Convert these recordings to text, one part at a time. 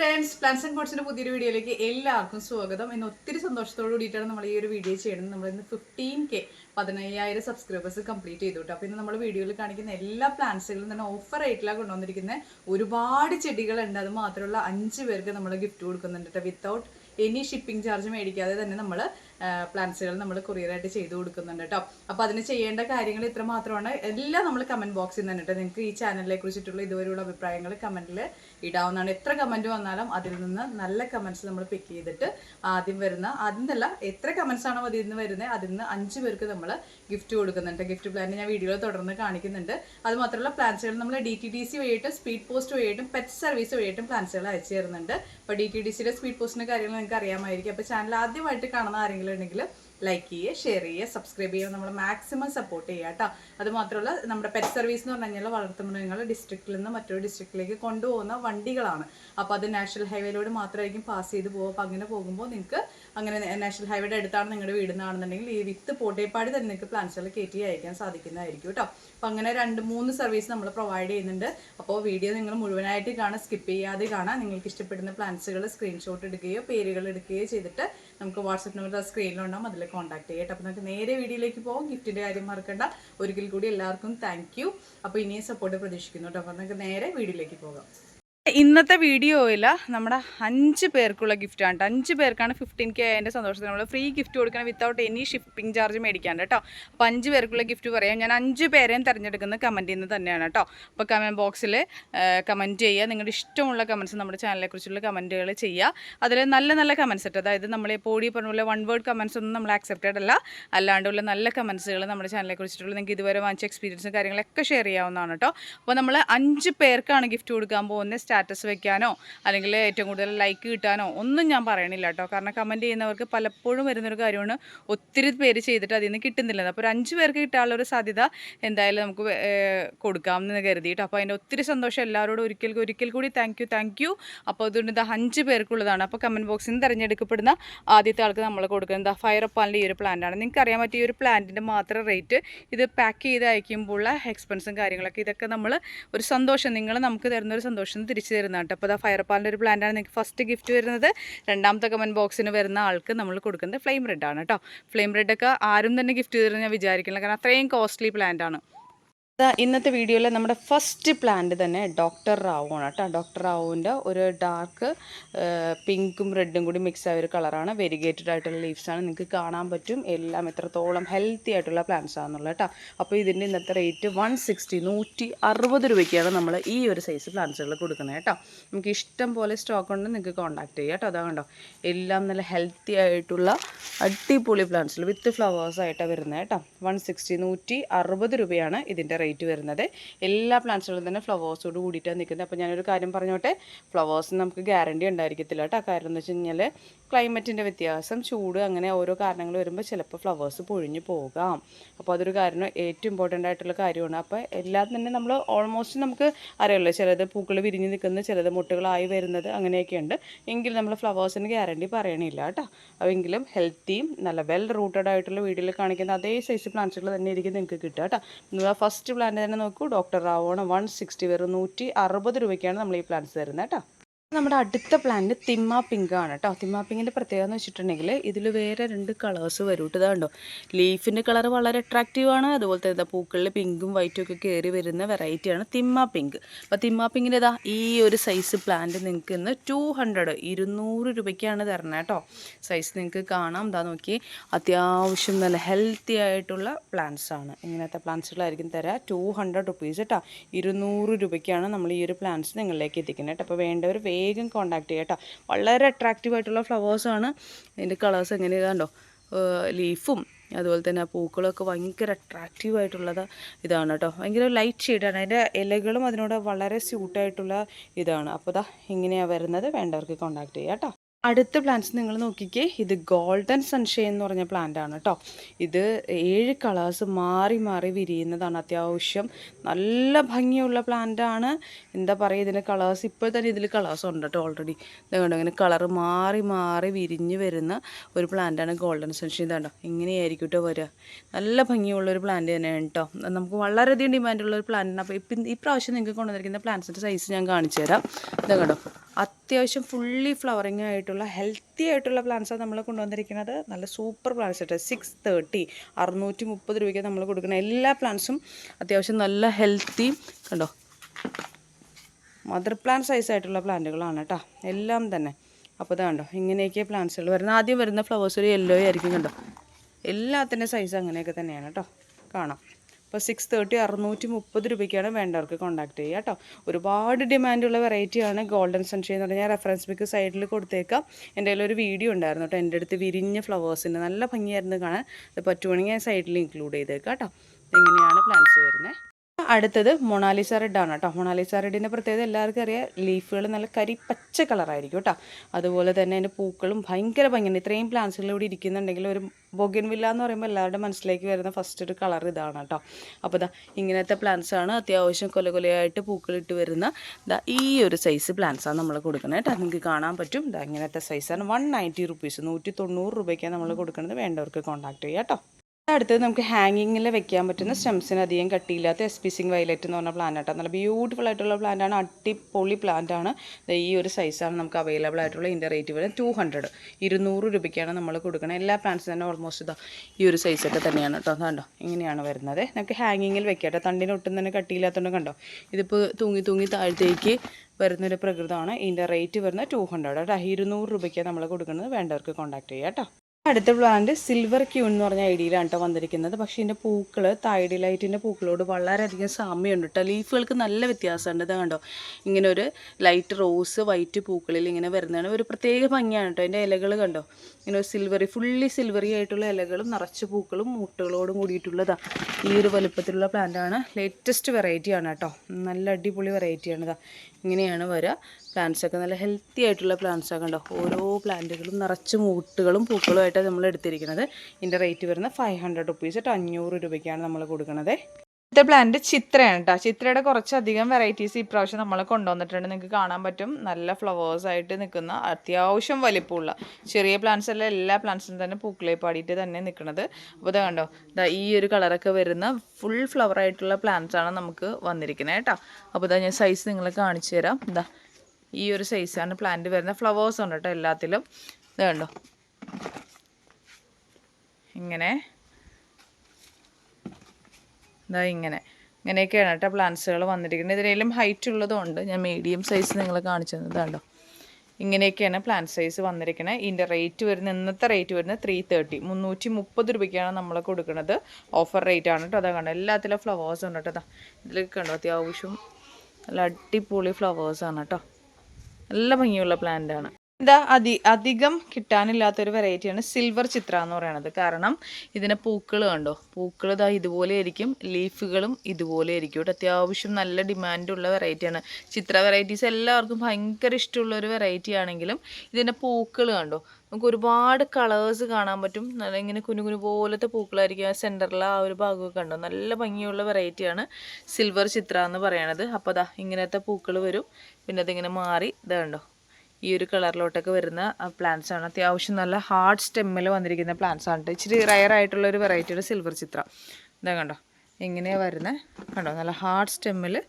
Friends plans and പോട്ട്സിന്റെ പുതിയൊരു വീഡിയോയിലേക്ക് എല്ലാവർക്കും സ്വാഗതം. ഇന്ന് ഒത്തിരി സന്തോഷത്തോട് കൂടിയിട്ടാണ് നമ്മൾ ഈ ഒരു വീഡിയോ ചെയ്യുന്നത്. നമ്മൾ ഇന്ന് ഫിഫ്റ്റീൻ കെ പതിനയ്യായിരം സബ്സ്ക്രൈബേഴ്സ് കംപ്ലീറ്റ് ചെയ്തു കേട്ടോ. അപ്പോൾ ഇന്ന് നമ്മൾ വീഡിയോയിൽ കാണിക്കുന്ന എല്ലാ പ്ലാന്റ്സുകളും തന്നെ ഓഫർ റേറ്റിലാണ് കൊണ്ടുവന്നിരിക്കുന്നത് ഒരുപാട് ചെടികളുണ്ട്. അത് മാത്രമല്ല അഞ്ച് പേർക്ക് നമ്മൾ ഗിഫ്റ്റ് കൊടുക്കുന്നുണ്ട് കേട്ടോ. വിത്തൗട്ട് എനി ഷിപ്പിംഗ് ചാർജ് മേടിക്കാതെ തന്നെ നമ്മൾ പ്ലാൻസുകൾ നമ്മൾ കൊറിയറായിട്ട് ചെയ്തു കൊടുക്കുന്നുണ്ട് കേട്ടോ അപ്പോൾ അതിന് ചെയ്യേണ്ട കാര്യങ്ങൾ ഇത്ര മാത്രമാണ്. എല്ലാം നമ്മൾ കമന്റ് ബോക്സിൽ നിന്ന് കേട്ടോ നിങ്ങൾക്ക് ഈ ചാനലിനെ കുറിച്ചിട്ടുള്ള ഇതുവരെയുള്ള അഭിപ്രായങ്ങൾ കമന്റിൽ ഇടാവുന്നതാണ്. എത്ര കമന്റ് വന്നാലും അതിൽ നിന്ന് നല്ല കമന്റ്സ് നമ്മൾ പിക്ക് ചെയ്തിട്ട് ആദ്യം വരുന്ന ആദ്യം അല്ല എത്ര കമന്റ്സ് ആണോ അതിൽ നിന്ന് വരുന്നത് അതിൽ നിന്ന് അഞ്ച് പേർക്ക് നമ്മൾ ഗിഫ്റ്റ് കൊടുക്കുന്നുണ്ട് ഗിഫ്റ്റ് പ്ലാൻ ഞാൻ വീഡിയോയിൽ തുടർന്ന് കാണിക്കുന്നുണ്ട്. അത് മാത്രമല്ല പ്ലാൻസുകൾ നമ്മൾ ഡി ടി ഡി സി വഴിയായിട്ടും സ്പീഡ് പോസ്റ്റ് വഴിയായിട്ടും പെറ്റ് സർവീസ് വഴിയായിട്ടും പ്ലാൻസുകൾ അയച്ചു തരുന്നുണ്ട്. അപ്പോൾ ഡി ടി ഡി സിയുടെ സ്പീഡ് പോസ്റ്റിന്റെ കാര്യങ്ങൾ നിങ്ങൾക്ക് അറിയാമായിരിക്കും. അപ്പോൾ ചാനൽ ആദ്യമായിട്ട് കാണുന്ന ആരെങ്കിലും ഉണ്ടെങ്കിൽ ലൈക്ക് ചെയ്യുക ഷെയർ ചെയ്യുക സബ്സ്ക്രൈബ് ചെയ്യുക നമ്മൾ മാക്സിമം സപ്പോർട്ട് ചെയ്യുക കേട്ടോ. അത് മാത്രമല്ല നമ്മുടെ പെറ്റ് സർവീസ് എന്ന് പറഞ്ഞു കഴിഞ്ഞാൽ വളർത്തുമൃഗങ്ങൾ ഡിസ്ട്രിക്റ്റിൽ നിന്ന് മറ്റൊരു ഡിസ്ട്രിക്റ്റിലേക്ക് കൊണ്ടുപോകുന്ന വണ്ടികളാണ്. അപ്പോൾ അത് നാഷണൽ ഹൈവേയിലൂടെ മാത്രമായിരിക്കും പാസ് ചെയ്ത് പോകുക അപ്പോൾ അങ്ങനെ പോകുമ്പോൾ നിങ്ങൾക്ക് അങ്ങനെ നാഷണൽ ഹൈവേയുടെ അടുത്താണ് നിങ്ങളുടെ വീടുന്നാണെന്നുണ്ടെങ്കിൽ ഈ വിത്ത് പോട്ടേപ്പാടി തന്നെ നിങ്ങൾക്ക് പ്ലാൻസുകൾ കയറ്റി അയക്കാൻ സാധിക്കുന്നതായിരിക്കും കേട്ടോ. അപ്പോൾ അങ്ങനെ രണ്ട് മൂന്ന് സർവീസ് നമ്മൾ പ്രൊവൈഡ് ചെയ്യുന്നുണ്ട്. അപ്പോൾ വീഡിയോ നിങ്ങൾ മുഴുവനായിട്ട് കാണാൻ സ്കിപ്പ് ചെയ്യാതെ കാണാം നിങ്ങൾക്ക് ഇഷ്ടപ്പെടുന്ന പ്ലാൻസുകൾ സ്ക്രീൻഷോട്ട് എടുക്കുകയോ പേരുകൾ എടുക്കുകയോ ചെയ്തിട്ട് നമുക്ക് വാട്സപ്പ് നമ്പർ സ്ക്രീനിലുണ്ടാകും അതിൽ കോൺടാക്ട് ചെയ്യട്ടെ അപ്പോൾ നമുക്ക് നേരെ വീഡിയോയിലേക്ക് പോകും ഗിഫ്റ്റിന്റെ കാര്യം മറക്കണ്ട. ഒരിക്കൽ കൂടി എല്ലാവർക്കും താങ്ക് യു അപ്പോൾ ഇനിയും സപ്പോർട്ട് പ്രതീക്ഷിക്കുന്നു കേട്ടോ. അപ്പോൾ നമുക്ക് നേരെ വീഡിയോയിലേക്ക് പോകാം. ഇന്നത്തെ വീഡിയോയിൽ നമ്മുടെ അഞ്ച് പേർക്കുള്ള ഗിഫ്റ്റാണ് കേട്ടോ അഞ്ച് പേർക്കാണ് ഫിഫ്റ്റീൻ കെ അതിന്റെ സന്തോഷത്തിൽ നമ്മൾ ഫ്രീ ഗിഫ്റ്റ് കൊടുക്കണം വിത്തൗട്ട് എനി ഷിപ്പിംഗ് ചാർജ് മേടിക്കാൻ കേട്ടോ അപ്പോൾ അഞ്ച് പേർക്കുള്ള ഗിഫ്റ്റ് പറയാം. ഞാൻ അഞ്ച് പേരെയും തിരഞ്ഞെടുക്കുന്നത് കമന്റ് ചെയ്യുന്നത് തന്നെയാണ് കേട്ടോ അപ്പോൾ കമന്റ് ബോക്സിൽ കമന്റ് ചെയ്യുക. നിങ്ങളുടെ ഇഷ്ടമുള്ള കമന്റ്സ് നമ്മുടെ ചാനലിനെക്കുറിച്ചുള്ള കമന്റുകൾ ചെയ്യുക. അതിൽ നല്ല നല്ല കമൻസ് ഇട്ട് അതായത് നമ്മൾ ഇപ്പോൾ ഓടി പറഞ്ഞ പോലെ വൺ വേർഡ് കമൻസ് ഒന്നും നമ്മൾ ആക്സെപ്റ്റഡ് അല്ല അല്ലാണ്ടുള്ള നല്ല കമൻസുകൾ നമ്മുടെ ചാനലിനെ കുറിച്ചിട്ടുള്ള നിങ്ങൾക്ക് ഇതുവരെ വാങ്ങിച്ച എക്സ്പീരിയൻസും കാര്യങ്ങളൊക്കെ ഷെയർ ചെയ്യാവുന്നതാണ് കേട്ടോ അപ്പോൾ നമ്മൾ അഞ്ച് പേർക്കാണ് ഗിഫ്റ്റ് കൊടുക്കാൻ പോകുന്നത്. സ്റ്റാറ്റസ് വെക്കാനോ അല്ലെങ്കിൽ ഏറ്റവും കൂടുതൽ ലൈക്ക് കിട്ടാനോ ഒന്നും ഞാൻ പറയണില്ല കേട്ടോ കാരണം കമന്റ് ചെയ്യുന്നവർക്ക് പലപ്പോഴും വരുന്നൊരു കാര്യമാണ് ഒത്തിരി പേര് ചെയ്തിട്ട് അതിൽ നിന്ന് കിട്ടുന്നില്ല. അപ്പോൾ ഒരു അഞ്ച് പേർക്ക് കിട്ടാനുള്ള ഒരു സാധ്യത എന്തായാലും നമുക്ക് കൊടുക്കാമെന്ന് കരുതിയിട്ട് അപ്പോൾ അതിന്റെ ഒത്തിരി സന്തോഷം എല്ലാവരോടും ഒരിക്കൽ ഒരിക്കൽ കൂടി താങ്ക് യു താങ്ക് യു അപ്പോൾ അതുകൊണ്ട് ഇത് അഞ്ച് പേർക്കുള്ളതാണ്. അപ്പോൾ കമന്റ് ബോക്സിൽ നിന്ന് തിരഞ്ഞെടുക്കപ്പെടുന്ന ആദ്യത്തെ ആൾക്ക് നമ്മൾ കൊടുക്കുന്നത് ഫയർ അപ്പാലിന്റെ ഈ ഒരു പ്ലാന്റാണ് നിങ്ങൾക്ക് അറിയാൻ പറ്റിയ ഒരു പ്ലാന്റിന്റെ മാത്രം റേറ്റ് ഇത് പാക്ക് ചെയ്ത് അയക്കുമ്പോഴുള്ള എക്സ്പെൻസും കാര്യങ്ങളൊക്കെ ഇതൊക്കെ നമ്മൾ ഒരു സന്തോഷം നിങ്ങൾ നമുക്ക് തരുന്ന ഒരു സന്തോഷം തിരിച്ചു തരുന്നതാണ് കേട്ടോ. അപ്പോൾ അതാ ഫയർ പാലിന്റെ ഒരു പ്ലാന്റാണ് നിങ്ങൾക്ക് ഫസ്റ്റ് ഗിഫ്റ്റ് വരുന്നത്. രണ്ടാമത്തെ കമന്റ് ബോക്സിന് വരുന്ന ആൾക്ക് നമ്മൾ കൊടുക്കുന്നത് ഫ്ലെയിം റെഡ് ആണ് കേട്ടോ. ഫ്ലെയിം റെഡൊക്കെ ആരും തന്നെ ഗിഫ്റ്റ് ചെയ്തിരുന്നു ഞാൻ വിചാരിക്കില്ല കാരണം അത്രയും കോസ്റ്റ്ലി പ്ലാന്റ് ആണ്. ദാ ഇന്നത്തെ വീഡിയോയിൽ നമ്മുടെ ഫസ്റ്റ് പ്ലാന്റ് തന്നെ ഡോക്ടർ റാവു ആണ് കേട്ടോ. ഡോക്ടർ റാവുവിന്റെ ഒരു ഡാർക്ക് പിങ്കും റെഡും കൂടി മിക്സ് ആയ ഒരു കളറാണ് വെരിഗേറ്റഡ് ആയിട്ടുള്ള ലീവ്സാണ് നിങ്ങൾക്ക് കാണാൻ പറ്റും. എല്ലാം എത്രത്തോളം ഹെൽത്തി ആയിട്ടുള്ള പ്ലാന്റ്സ് ആണെന്നുള്ളത് കേട്ടോ. അപ്പോൾ ഇതിന്റെ ഇന്നത്തെ റേറ്റ് വൺ സിക്സ്റ്റി നൂറ്റി അറുപത് രൂപയ്ക്കാണ് നമ്മൾ ഈ ഒരു സൈസ് പ്ലാന്റ്സുകൾ കൊടുക്കുന്നത് കേട്ടോ. നമുക്ക് ഇഷ്ടം പോലെ സ്റ്റോക്ക് ഉണ്ട്. നിങ്ങൾക്ക് കോൺടാക്ട് ചെയ്യാം കേട്ടോ. അതാ കണ്ടോ? എല്ലാം നല്ല ഹെൽത്തി ആയിട്ടുള്ള അടിപൊളി പ്ലാന്റ്സുകൾ വിത്ത് ഫ്ലവേഴ്സ് ആയിട്ടാണ് വരുന്നത് കേട്ടോ. വൺ സിക്സ്റ്റി നൂറ്റി അറുപത് രൂപയാണ് ഇതിന്റെ റേറ്റ് വരുന്നത്. എല്ലാ പ്ലാന്റ്സുകളും തന്നെ ഫ്ലവേഴ്സോട് കൂടിയിട്ടാണ് നിൽക്കുന്നത് അപ്പോൾ ഞാനൊരു കാര്യം പറഞ്ഞോട്ടെ? ഫ്ലവേഴ്സ് നമുക്ക് ഗ്യാരണ്ടി ഉണ്ടായിരിക്കത്തില്ല കേട്ടോ. കാരണം എന്ന് വെച്ച് കഴിഞ്ഞാൽ ക്ലൈമറ്റിന്റെ വ്യത്യാസം ചൂട് അങ്ങനെ ഓരോ കാരണങ്ങൾ വരുമ്പോൾ ചിലപ്പോൾ ഫ്ലവേഴ്സ് പൊഴിഞ്ഞു പോകാം. അപ്പോൾ അതൊരു കാരണം ഏറ്റവും ഇമ്പോർട്ടന്റ് ആയിട്ടുള്ള കാര്യമാണ്. അപ്പോൾ എല്ലാം തന്നെ നമ്മൾ ഓൾമോസ്റ്റ് നമുക്ക് അറിയാമല്ലോ ചിലത് പൂക്കൾ വിരിഞ്ഞ് നിൽക്കുന്നത് ചിലത് മുട്ടുകളായി വരുന്നത് അങ്ങനെയൊക്കെയുണ്ട്. എങ്കിൽ നമ്മൾ ഫ്ലവേഴ്സിന് ഗ്യാരണ്ടി പറയണില്ല കേട്ടോ. അപ്പോൾ എങ്കിലും ഹെൽത്തിയും നല്ല വെൽ റൂട്ടഡ് ആയിട്ടുള്ള വീഡിയോയിൽ കാണിക്കുന്ന അതേ സൈസ് പ്ലാന്റ്സുകൾ തന്നെ ആയിരിക്കും നിങ്ങൾക്ക് കിട്ടുക കേട്ടോ. ഫസ്റ്റ് പ്ലാന്റ് തന്നെ നോക്കൂ. ഡോക്ടർ റാവോണ വൺ സിക്സ്റ്റി വെറും നൂറ്റി അറുപത് രൂപയ്ക്കാണ് നമ്മൾ ഈ പ്ലാന്റ്സ് തരുന്നത് കേട്ടോ. നമ്മുടെ അടുത്ത പ്ലാന്റ് തിമ്മ പിങ്ക് ആണ് കേട്ടോ തിമ്മ പിങ്കിന്റെ പ്രത്യേകത എന്ന് വെച്ചിട്ടുണ്ടെങ്കിൽ ഇതിൽ വേറെ രണ്ട് കളേഴ്സ് വരും കേട്ടോ ഇതാണ്ടോ ലീഫിന്റെ കളർ വളരെ അട്രാക്റ്റീവ് ആണ്. അതുപോലെ തന്നെ പൂക്കളിൽ പിങ്കും വൈറ്റും ഒക്കെ കയറി വരുന്ന വെറൈറ്റിയാണ് തിമ്മ പിങ്ക് അപ്പോൾ തിമ്മ പിങ്കിന്റെ ഇതാ ഈ ഒരു സൈസ് പ്ലാന്റ് നിങ്ങൾക്ക് ഇന്ന് ടു ഹൺഡ്രഡ് ഇരുന്നൂറ് രൂപയ്ക്കാണ് തരണേ കേട്ടോ സൈസ് നിങ്ങൾക്ക് കാണാം. എന്താ നോക്കി അത്യാവശ്യം നല്ല ഹെൽത്തി ആയിട്ടുള്ള പ്ലാന്റ്സ് ആണ്. ഇങ്ങനത്തെ പ്ലാന്റ്സുകളായിരിക്കും തരാം. ടു ഹൺഡ്രഡ് റുപ്പീസ് കേട്ടോ ഇരുന്നൂറ് രൂപയ്ക്കാണ് നമ്മൾ ഈ ഒരു പ്ലാന്റ്സ് നിങ്ങളിലേക്ക് എത്തിക്കുന്നത് കേട്ടോ അപ്പോൾ വേണ്ടവർ വേഗം കോൺടാക്റ്റ് ചെയ്യുക കേട്ടോ. വളരെ അട്രാക്റ്റീവ് ആയിട്ടുള്ള ഫ്ലവേഴ്സാണ് ഇതിന്റെ കളേഴ്സ് എങ്ങനെയാണ്ടോ ലീഫും അതുപോലെ തന്നെ ആ പൂക്കളൊക്കെ ഭയങ്കര അട്രാക്റ്റീവ് ആയിട്ടുള്ളത് ഇതാണ് കേട്ടോ. ഭയങ്കര ലൈറ്റ് ഷെയ്ഡാണ് അതിന്റെ ഇലകളും അതിനോട് വളരെ സ്യൂട്ടായിട്ടുള്ള ഇതാണ്. അപ്പോൾ ഇതാ ഇങ്ങനെയാണ് വരുന്നത്. വേണ്ടവർക്ക് കോൺടാക്റ്റ് ചെയ്യാം കേട്ടോ. അടുത്ത പ്ലാന്റ്സ് നിങ്ങൾ നോക്കിക്കേ. ഇത് ഗോൾഡൻ സൺഷൈൻ എന്ന് പറഞ്ഞ പ്ലാന്റ് ആണ് കേട്ടോ ഇത് ഏഴ് കളേഴ്സ് മാറി മാറി വിരിയുന്നതാണ് അത്യാവശ്യം. നല്ല ഭംഗിയുള്ള പ്ലാന്റ് ആണ്. എന്താ പറയുക ഇതിന്റെ കളേഴ്സ് ഇപ്പോൾ തന്നെ ഇതിൽ കളേഴ്സ് ഉണ്ട് കേട്ടോ ഓൾറെഡി ഇതുകൊണ്ട് ഇങ്ങനെ കളർ മാറി മാറി വിരിഞ്ഞ് വരുന്ന ഒരു പ്ലാന്റാണ് ഗോൾഡൻ സൺഷൈൻ ഇതാണ്ടോ ഇങ്ങനെയായിരിക്കും കേട്ടോ വരിക. നല്ല ഭംഗിയുള്ള ഒരു പ്ലാന്റ് തന്നെയാണ് കേട്ടോ നമുക്ക് വളരെയധികം ഡിമാൻഡുള്ള ഒരു പ്ലാന്റാണ് അപ്പോൾ ഇപ്പം ഈ പ്രാവശ്യം നിങ്ങൾക്ക് കൊണ്ടുവന്നിരിക്കുന്ന പ്ലാന്റ്സിന്റെ സൈസ് ഞാൻ കാണിച്ചു തരാം ഇതാ കേട്ടോ അത്യാവശ്യം ഫുള്ളി ഫ്ലവറിങ് ആയിട്ടുള്ള ഹെൽത്തി ആയിട്ടുള്ള പ്ലാന്റ്സാണ് നമ്മൾ കൊണ്ടുവന്നിരിക്കുന്നത്. നല്ല സൂപ്പർ പ്ലാന്റ്സ് ആയിട്ട് സിക്സ് തേർട്ടി അറുന്നൂറ്റി മുപ്പത് രൂപയ്ക്ക് നമ്മൾ കൊടുക്കുന്ന എല്ലാ പ്ലാന്റ്സും അത്യാവശ്യം നല്ല ഹെൽത്തി കണ്ടോ? മദർ പ്ലാന്റ് സൈസ് ആയിട്ടുള്ള പ്ലാന്റുകളാണ് കേട്ടോ എല്ലാം തന്നെ. അപ്പോൾ കണ്ടോ ഇങ്ങനെയൊക്കെ പ്ലാന്റ്സുകൾ വരുന്നത്. ആദ്യം വരുന്ന ഫ്ലവേഴ്സ് ഒരു യെല്ലോ ആയിരിക്കും കണ്ടോ? എല്ലാത്തിന്റെ സൈസ് അങ്ങനെയൊക്കെ തന്നെയാണ് കേട്ടോ കാണാം. അപ്പോൾ സിക്സ് തേർട്ടി അറുന്നൂറ്റി മുപ്പത് രൂപയ്ക്കാണ് വേണ്ടവർക്ക് കോൺടാക്ട് ചെയ്യുക കേട്ടോ. ഒരുപാട് ഡിമാൻഡുള്ള വെറൈറ്റിയാണ് ഗോൾഡൻ സൺഷൈൻ എന്ന് പറഞ്ഞാൽ റെഫറൻസ് ബുക്ക് സൈഡിൽ കൊടുത്തേക്കാം. എന്റെ കയ്യിൽ ഒരു വീഡിയോ ഉണ്ടായിരുന്നു കേട്ടോ. എന്റെ അടുത്ത് വിരിഞ്ഞ ഫ്ലവേഴ്സിന്റെ നല്ല ഭംഗിയായിരുന്നു കാണാൻ. അത് പറ്റുവാണെങ്കിൽ ഞാൻ സൈഡിൽ ഇൻക്ലൂഡ് ചെയ്തേക്കാം കേട്ടോ. ഇങ്ങനെയാണ് പ്ലാന്റ്സ് വരുന്നത്. അടുത്തത് മൊണാലിസ ആണ് കേട്ടോ. മൊണാലിസ റെഡിന്റെ പ്രത്യേകത എല്ലാവർക്കും അറിയാം. ലീഫുകൾ നല്ല കരി പച്ച കളറായിരിക്കും കേട്ടോ. അതുപോലെ തന്നെ അതിന്റെ പൂക്കളും ഭയങ്കര ഭംഗിയാണ് ഇത്രയും പ്ലാന്റ്സുകൾ ഇവിടെ ഇരിക്കുന്നുണ്ടെങ്കിൽ ഒരു ബൊഗൻ വില്ല എന്ന് പറയുമ്പോൾ എല്ലാവരുടെ മനസ്സിലേക്ക് വരുന്ന ഫസ്റ്റ് ഒരു കളർ ഇതാണ് കേട്ടോ. അപ്പോൾ ഇതാ ഇങ്ങനത്തെ ആണ് അത്യാവശ്യം കൊല കൊലയായിട്ട് പൂക്കളിട്ട് വരുന്ന ഇതാ ഈ ഒരു സൈസ് പ്ലാന്റ്സാണ് നമ്മൾ കൊടുക്കുന്നത് കേട്ടോ. നിങ്ങൾക്ക് കാണാൻ പറ്റും. ഇതാ ഇങ്ങനത്തെ സൈസാണ് വൺ നയന്റി റുപ്പീസ് നൂറ്റി തൊണ്ണൂറ് രൂപയ്ക്കാണ് നമ്മൾ കൊടുക്കുന്നത്. വേണ്ടവർക്ക് കോൺടാക്ട് ചെയ്യാം കേട്ടോ. അടുത്തത് നമുക്ക് ഹാങ്ങിങ്ങിൽ വെക്കാൻ പറ്റുന്ന സ്റ്റെംസിന് അധികം കട്ടിയില്ലാത്ത എസ് പി സിങ് വയലറ്റ് എന്ന് പറഞ്ഞ പ്ലാന്റ് ആണ് നല്ല ബ്യൂട്ടിഫുൾ ആയിട്ടുള്ള പ്ലാന്റ് ആണ്. അടിപൊളി പ്ലാന്റ് ആണ്. ഈ ഒരു സൈസാണ് നമുക്ക് അവൈലബിൾ ആയിട്ടുള്ള. ഇതിന്റെ റേറ്റ് വരുന്നത് ടു ഹൺഡ്രഡ് ഇരുന്നൂറ് രൂപയ്ക്കാണ് നമ്മൾ കൊടുക്കുന്നത് എല്ലാ പ്ലാന്റ്സും തന്നെ ഓൾമോസ്റ്റ് ഇതാ ഈ ഒരു സൈസൊക്കെ തന്നെയാണ് കേട്ടോ. കണ്ടോ? ഇങ്ങനെയാണ് വരുന്നത്. നമുക്ക് ഹാങ്ങിങ്ങിൽ വെക്കാം തണ്ടിന് ഒട്ടും തന്നെ കട്ടിയില്ലാത്തതുകൊണ്ട് കണ്ടോ? ഇതിപ്പോൾ തൂങ്ങി തൂങ്ങി താഴത്തേക്ക് വരുന്നൊരു പ്രകൃതമാണ്. ഇതിന്റെ റേറ്റ് വരുന്നത് ടു ഹൺഡ്രഡ് കേട്ടോ. ഇരുന്നൂറ് രൂപയ്ക്കാണ് നമ്മൾ കൊടുക്കുന്നത്. വേണ്ടവർക്ക് കോൺടാക്ട് ചെയ്യാം കേട്ടോ. അടുത്ത പ്ലാന്റ് സിൽവർ ക്യൂൺ എന്ന് പറഞ്ഞ ഐഡിയയിലാണ് കേട്ടോ വന്നിരിക്കുന്നത്. പക്ഷേ ഇതിന്റെ പൂക്കൾ തൈഡി ലൈറ്റിന്റെ പൂക്കളോട് വളരെയധികം സാമ്യമുണ്ട് കേട്ടോ ലീഫുകൾക്ക് നല്ല വ്യത്യാസമുണ്ട്. ഇത് കണ്ടോ? ഇങ്ങനെ ഒരു ലൈറ്റ് റോസ് വൈറ്റ് പൂക്കളിൽ ഇങ്ങനെ വരുന്നതാണ്. ഒരു പ്രത്യേക ഭംഗിയാണ് കേട്ടോ അതിന്റെ ഇലകൾ കണ്ടോ? ഇങ്ങനെ ഒരു സിൽവറി ഫുള്ളി സിൽവറി ആയിട്ടുള്ള ഇലകളും നിറച്ച് പൂക്കളും മുട്ടുകളോടും കൂടിയിട്ടുള്ളതാണ് ഈ ഒരു വലുപ്പത്തിലുള്ള പ്ലാന്റാണ് ലേറ്റസ്റ്റ് വെറൈറ്റിയാണ് കേട്ടോ നല്ല അടിപൊളി വെറൈറ്റിയാണ് ഇതാ. ഇങ്ങനെയാണ് വരിക പ്ലാന്റ്സൊക്കെ നല്ല ഹെൽത്തി ആയിട്ടുള്ള പ്ലാന്റ്സ് ഒക്കെ ഉണ്ടോ ഓരോ പ്ലാന്റുകളും നിറച്ച് മൂട്ടുകളും പൂക്കളുമായിട്ടാണ് നമ്മൾ എടുത്തിരിക്കുന്നത് ഇതിന്റെ റേറ്റ് വരുന്നത് ഫൈവ് ഹൺഡ്രഡ് റുപ്പീസ് കേട്ടോ അഞ്ഞൂറ് രൂപയ്ക്കാണ് നമ്മൾ കൊടുക്കുന്നത് ഇത്തെ പ്ലാന്റ് ചിത്രയാണ് കേട്ടോ ചിത്രയുടെ കുറച്ചധികം വെറൈറ്റീസ് ഇപ്രാവശ്യം നമ്മൾ കൊണ്ടുവന്നിട്ടുണ്ട്. നിങ്ങൾക്ക് കാണാൻ പറ്റും. നല്ല ഫ്ലവേഴ്സ് ആയിട്ട് നിൽക്കുന്ന അത്യാവശ്യം വലിപ്പമുള്ള ചെറിയ പ്ലാന്റ്സ് അല്ല എല്ലാ പ്ലാന്റ്സിനും തന്നെ പൂക്കളെ പാടിയിട്ട് തന്നെ നിൽക്കുന്നത്. അപ്പോൾ ഇതാ കണ്ടോ ഇതാ ഈ ഒരു കളറൊക്കെ വരുന്ന ഫുൾ ഫ്ലവർ ആയിട്ടുള്ള പ്ലാന്റ്സ് ആണ് നമുക്ക് വന്നിരിക്കുന്നത് കേട്ടോ. അപ്പോൾ ഇതാ ഞാൻ സൈസ് നിങ്ങളെ കാണിച്ചു തരാം. ഇതാ ഈ ഒരു സൈസാണ് പ്ലാന്റ് വരുന്ന ഫ്ലവേഴ്സ് ഉണ്ട് കേട്ടോ എല്ലാത്തിലും. ഇത് കണ്ടോ. ഇങ്ങനെ. ഇതാ ഇങ്ങനെ. ഇങ്ങനെയൊക്കെയാണ് കേട്ടോ പ്ലാന്റ്സുകൾ വന്നിരിക്കുന്നത്. ഇതിനേലും ഹൈറ്റ് ഉള്ളതുകൊണ്ട് ഞാൻ മീഡിയം സൈസ് നിങ്ങൾ കാണിച്ചു തന്നത് കണ്ടോ? ഇങ്ങനെയൊക്കെയാണ് പ്ലാന്റ് സൈസ് വന്നിരിക്കുന്നത് ഇതിന്റെ റേറ്റ് വരുന്നത് ഇന്നത്തെ റേറ്റ് വരുന്നത് ത്രീ തേർട്ടി മുന്നൂറ്റി മുപ്പത് രൂപയ്ക്കാണ് നമ്മൾ കൊടുക്കുന്നത് ഓഫർ റേറ്റ് ആണ് കേട്ടോ. അതാ കണ്ടോ? എല്ലാത്തിലും ഫ്ലവേഴ്സ് ഉണ്ട് കേട്ടോ. ഇതിലൊക്കെ കണ്ടോ? അത്യാവശ്യം നല്ല അടിപൊളി ഫ്ലവേഴ്സാണ് കേട്ടോ. നല്ല ഭംഗിയുള്ള പ്ലാന്റ് ആണ്. ഇതാ അതി അധികം കിട്ടാനില്ലാത്തൊരു വെറൈറ്റിയാണ് സിൽവർ ചിത്ര എന്ന് പറയണത്. കാരണം ഇതിന് പൂക്കൾ കണ്ടോ? പൂക്കൾ ഇതാ ഇതുപോലെ ആയിരിക്കും ലീഫുകളും ഇതുപോലെ ആയിരിക്കും. കേട്ടോ അത്യാവശ്യം നല്ല ഡിമാൻഡുള്ള വെറൈറ്റിയാണ് ചിത്ര വെറൈറ്റീസ് എല്ലാവർക്കും ഭയങ്കര ഇഷ്ടമുള്ള ഒരു വെറൈറ്റി ആണെങ്കിലും ഇതിന്റെ പൂക്കൾ കണ്ടോ? നമുക്ക് ഒരുപാട് കളേഴ്സ് കാണാൻ പറ്റും. നല്ല ഇങ്ങനെ കുഞ്ഞു കുഞ്ഞു പോലത്തെ പൂക്കളായിരിക്കും ആ സെന്ററിൽ ആ ഒരു ഭാഗമൊക്കെ കണ്ടോ? നല്ല ഭംഗിയുള്ള വെറൈറ്റിയാണ് സിൽവർ ചിത്ര എന്ന് പറയണത്. അപ്പോൾ അതാ ഇങ്ങനത്തെ പൂക്കൾ വരും. പിന്നെ അതിങ്ങനെ മാറി ഇതുണ്ടോ ഈ ഒരു കളറിലോട്ടൊക്കെ വരുന്ന പ്ലാന്റ്സ് ആണ് അത്യാവശ്യം നല്ല ഹാർഡ് സ്റ്റെമ്മിൽ വന്നിരിക്കുന്ന പ്ലാന്റ്സ് ആണ്. ഇച്ചിരി റയർ ആയിട്ടുള്ള ഒരു വെറൈറ്റിയുടെ സിൽവർ ചിത്രം. ഇതാ കണ്ടോ? എങ്ങനെയാണ് വരുന്നത് കണ്ടോ? നല്ല ഹാർഡ് സ്റ്റെമ്മിൽ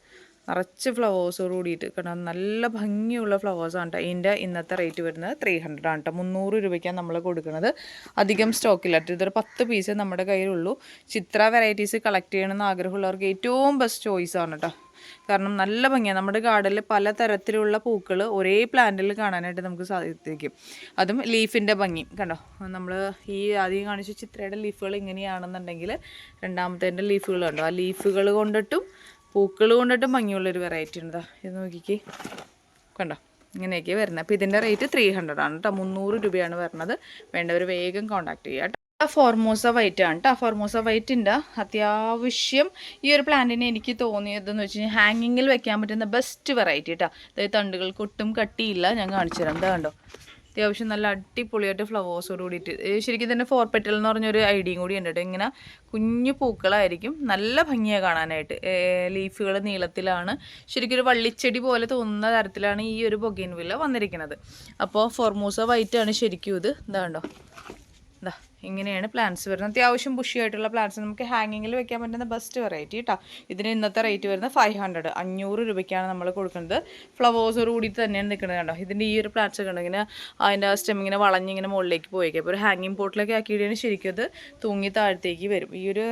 നിറച്ച് ഫ്ലവേഴ്സോട് കൂടിയിട്ട് കണ്ടോ നല്ല ഭംഗിയുള്ള ഫ്ലവേഴ്സാണ് കേട്ടോ. ഇതിന്റെ ഇന്നത്തെ റേറ്റ് വരുന്നത് ത്രീ ഹൺഡ്രഡ് ആണ് കേട്ടോ. മുന്നൂറ് രൂപയ്ക്കാണ് നമ്മൾ കൊടുക്കുന്നത്. അധികം സ്റ്റോക്കില്ല കേട്ടോ ഇതൊരു പത്ത് പീസ് നമ്മുടെ കയ്യിലുള്ളൂ. ചിത്ര വെറൈറ്റീസ് കളക്ട് ചെയ്യണമെന്ന് ആഗ്രഹമുള്ളവർക്ക് ഏറ്റവും ബെസ്റ്റ് ചോയ്സ് ആണ് കേട്ടോ. കാരണം നല്ല ഭംഗിയാണ് നമ്മുടെ ഗാർഡനിൽ പല തരത്തിലുള്ള പൂക്കൾ ഒരേ പ്ലാന്റിൽ കാണാനായിട്ട് നമുക്ക് സാധിക്കും. അതും ലീഫിന്റെ ഭംഗി കണ്ടോ. നമ്മൾ ഈ ആദ്യം കാണിച്ച ചിത്രയുടെ ലീഫുകൾ ഇങ്ങനെയാണെന്നുണ്ടെങ്കിൽ രണ്ടാമത്തേന്റെ ലീഫുകൾ കണ്ടോ. ആ ലീഫുകൾ കൊണ്ടിട്ടും പൂക്കൾ കൊണ്ടിട്ടും ഭംഗിയുള്ളൊരു വെറൈറ്റി ഉണ്ട് ഇത് നോക്കിക്കേ. കണ്ടോ? ഇങ്ങനെയൊക്കെ വരുന്നത്. അപ്പോൾ ഇതിന്റെ റേറ്റ് ത്രീ ഹൺഡ്രഡ് ആണ് കേട്ടോ മുന്നൂറ് രൂപയാണ് വരുന്നത്. വേണ്ടവർ വേഗം കോൺടാക്ട് ചെയ്യുക കേട്ടോ ഫോർമോസ വൈറ്റ് ആണ് കേട്ടോ ഫോർമോസ വൈറ്റിന്റെ അത്യാവശ്യം ഈ ഒരു പ്ലാന്റിനെ എനിക്ക് തോന്നിയതെന്ന് വെച്ച് കഴിഞ്ഞാൽ ഹാങ്ങിങ്ങിൽ വെക്കാൻ പറ്റുന്ന ബെസ്റ്റ് വെറൈറ്റി കേട്ടോ അതായത് തണ്ടുകൾക്ക് ഒട്ടും കട്ടിയില്ല. ഞാൻ കാണിച്ചു തരാം ഇതാ കണ്ടോ? അത്യാവശ്യം നല്ല അടിപൊളിയായിട്ട് ഫ്ലവേഴ്സോട് കൂടിയിട്ട്. ശരിക്കും തന്നെ ഫോർ പെറ്റൽ എന്ന് പറഞ്ഞൊരു ഐഡിയയും കൂടി ഉണ്ട് കേട്ടോ. ഇങ്ങനെ കുഞ്ഞു പൂക്കളായിരിക്കും നല്ല ഭംഗിയാണ് കാണാനായിട്ട്. ലീഫുകൾ നീളത്തിലാണ്. ശരിക്കും ഒരു വള്ളിച്ചെടി പോലെ തോന്നുന്ന തരത്തിലാണ് ഈ ഒരു ബൊഗൈൻ വില്ല വന്നിരിക്കുന്നത് അപ്പോൾ ഫോർമോസ വൈറ്റാണ് ശരിക്കും ഇത്. ഇതാ കണ്ടോ? ഇതാ ഇങ്ങനെയാണ് പ്ലാന്റ്സ് വരുന്നത്. അത്യാവശ്യം ബുഷി ആയിട്ടുള്ള പ്ലാന്റ്സ് നമുക്ക് ഹാങ്ങിങ്ങിൽ വെക്കാൻ പറ്റുന്ന ബെസ്റ്റ് വെറൈറ്റി കേട്ടോ ഇതിന് ഇന്നത്തെ റേറ്റ് വരുന്നത് ഫൈവ് ഹൺഡ്രഡ് അഞ്ഞൂറ് രൂപയ്ക്കാണ് നമ്മൾ കൊടുക്കുന്നത്. ഫ്ലവേഴ്സോട് കൂടി തന്നെയാണ് നിൽക്കുന്നത് കണ്ടോ? ഇതിന്റെ ഈ ഒരു പ്ലാന്റ്സ് കണ്ടോ? ഇങ്ങനെ അതിന്റെ ഇങ്ങനെ വളഞ്ഞിങ്ങനെ മുകളിലേക്ക് പോയേക്കാം. അപ്പോൾ ഒരു ഹാങ്ങിങ് പോട്ടിലൊക്കെ ആക്കിയിട്ടാണ് ശരിക്കും അത് തൂങ്ങി താഴത്തേക്ക് വരും. ഈ ഒരു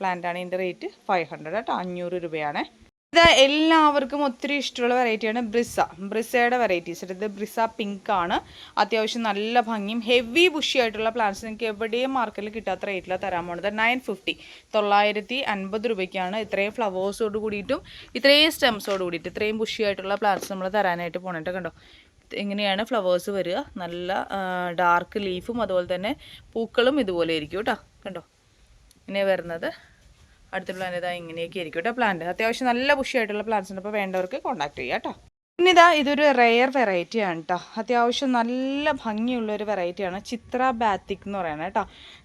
പ്ലാന്റാണ് ഇതിന്റെ റേറ്റ് ഫൈവ് ഹൺഡ്രഡ് കേട്ടോ അഞ്ഞൂറ് രൂപയാണ്. ഇത് എല്ലാവർക്കും ഒത്തിരി ഇഷ്ടമുള്ള വെറൈറ്റിയാണ് ബ്രിസ ബ്രിസയുടെ വെറൈറ്റീസ് ഇത് ബ്രിസ പിങ്ക് ആണ്. അത്യാവശ്യം നല്ല ഭംഗിയും ഹെവി ബുഷി ആയിട്ടുള്ള പ്ലാന്റ്സ് നിങ്ങൾക്ക് എവിടെയും മാർക്കറ്റിൽ കിട്ടാത്ത റേറ്റിലാണ് തരാൻ പോണത്. നയൻ ഫിഫ്റ്റി തൊള്ളായിരത്തി അൻപത് രൂപയ്ക്കാണ് ഇത്രയും ഫ്ലവേഴ്സോട് കൂടിയിട്ടും ഇത്രയും സ്റ്റെംസോട് കൂടിയിട്ട് ഇത്രയും ബുഷി ആയിട്ടുള്ള പ്ലാന്റ്സ് നമ്മൾ തരാനായിട്ട് പോണിട്ട് കണ്ടോ? ഇങ്ങനെയാണ് ഫ്ലവേഴ്സ് വരിക. നല്ല ഡാർക്ക് ലീഫും അതുപോലെ തന്നെ പൂക്കളും ഇതുപോലെ ഇരിക്കും കേട്ടോ. കണ്ടോ? ഇങ്ങനെ വരുന്നത്. അടുത്തുള്ള ഇതാ ഇങ്ങനെയൊക്കെ ആയിരിക്കും കേട്ടോ. പ്ലാന്റ് അത്യാവശ്യം നല്ല ബുഷിയായിട്ടുള്ള പ്ലാന്റ്സ് ഉണ്ട്. അപ്പോൾ വേണ്ടവർക്ക് കോൺടാക്ട് ചെയ്യാം കേട്ടോ. പിന്നെ ഇതാ ഇതൊരു റെയർ വെറൈറ്റി ആണ് കേട്ടോ അത്യാവശ്യം നല്ല ഭംഗിയുള്ള ഒരു വെറൈറ്റിയാണ് ചിത്ര ബാത്തിക് എന്ന് പറയുന്നത് കേട്ടോ.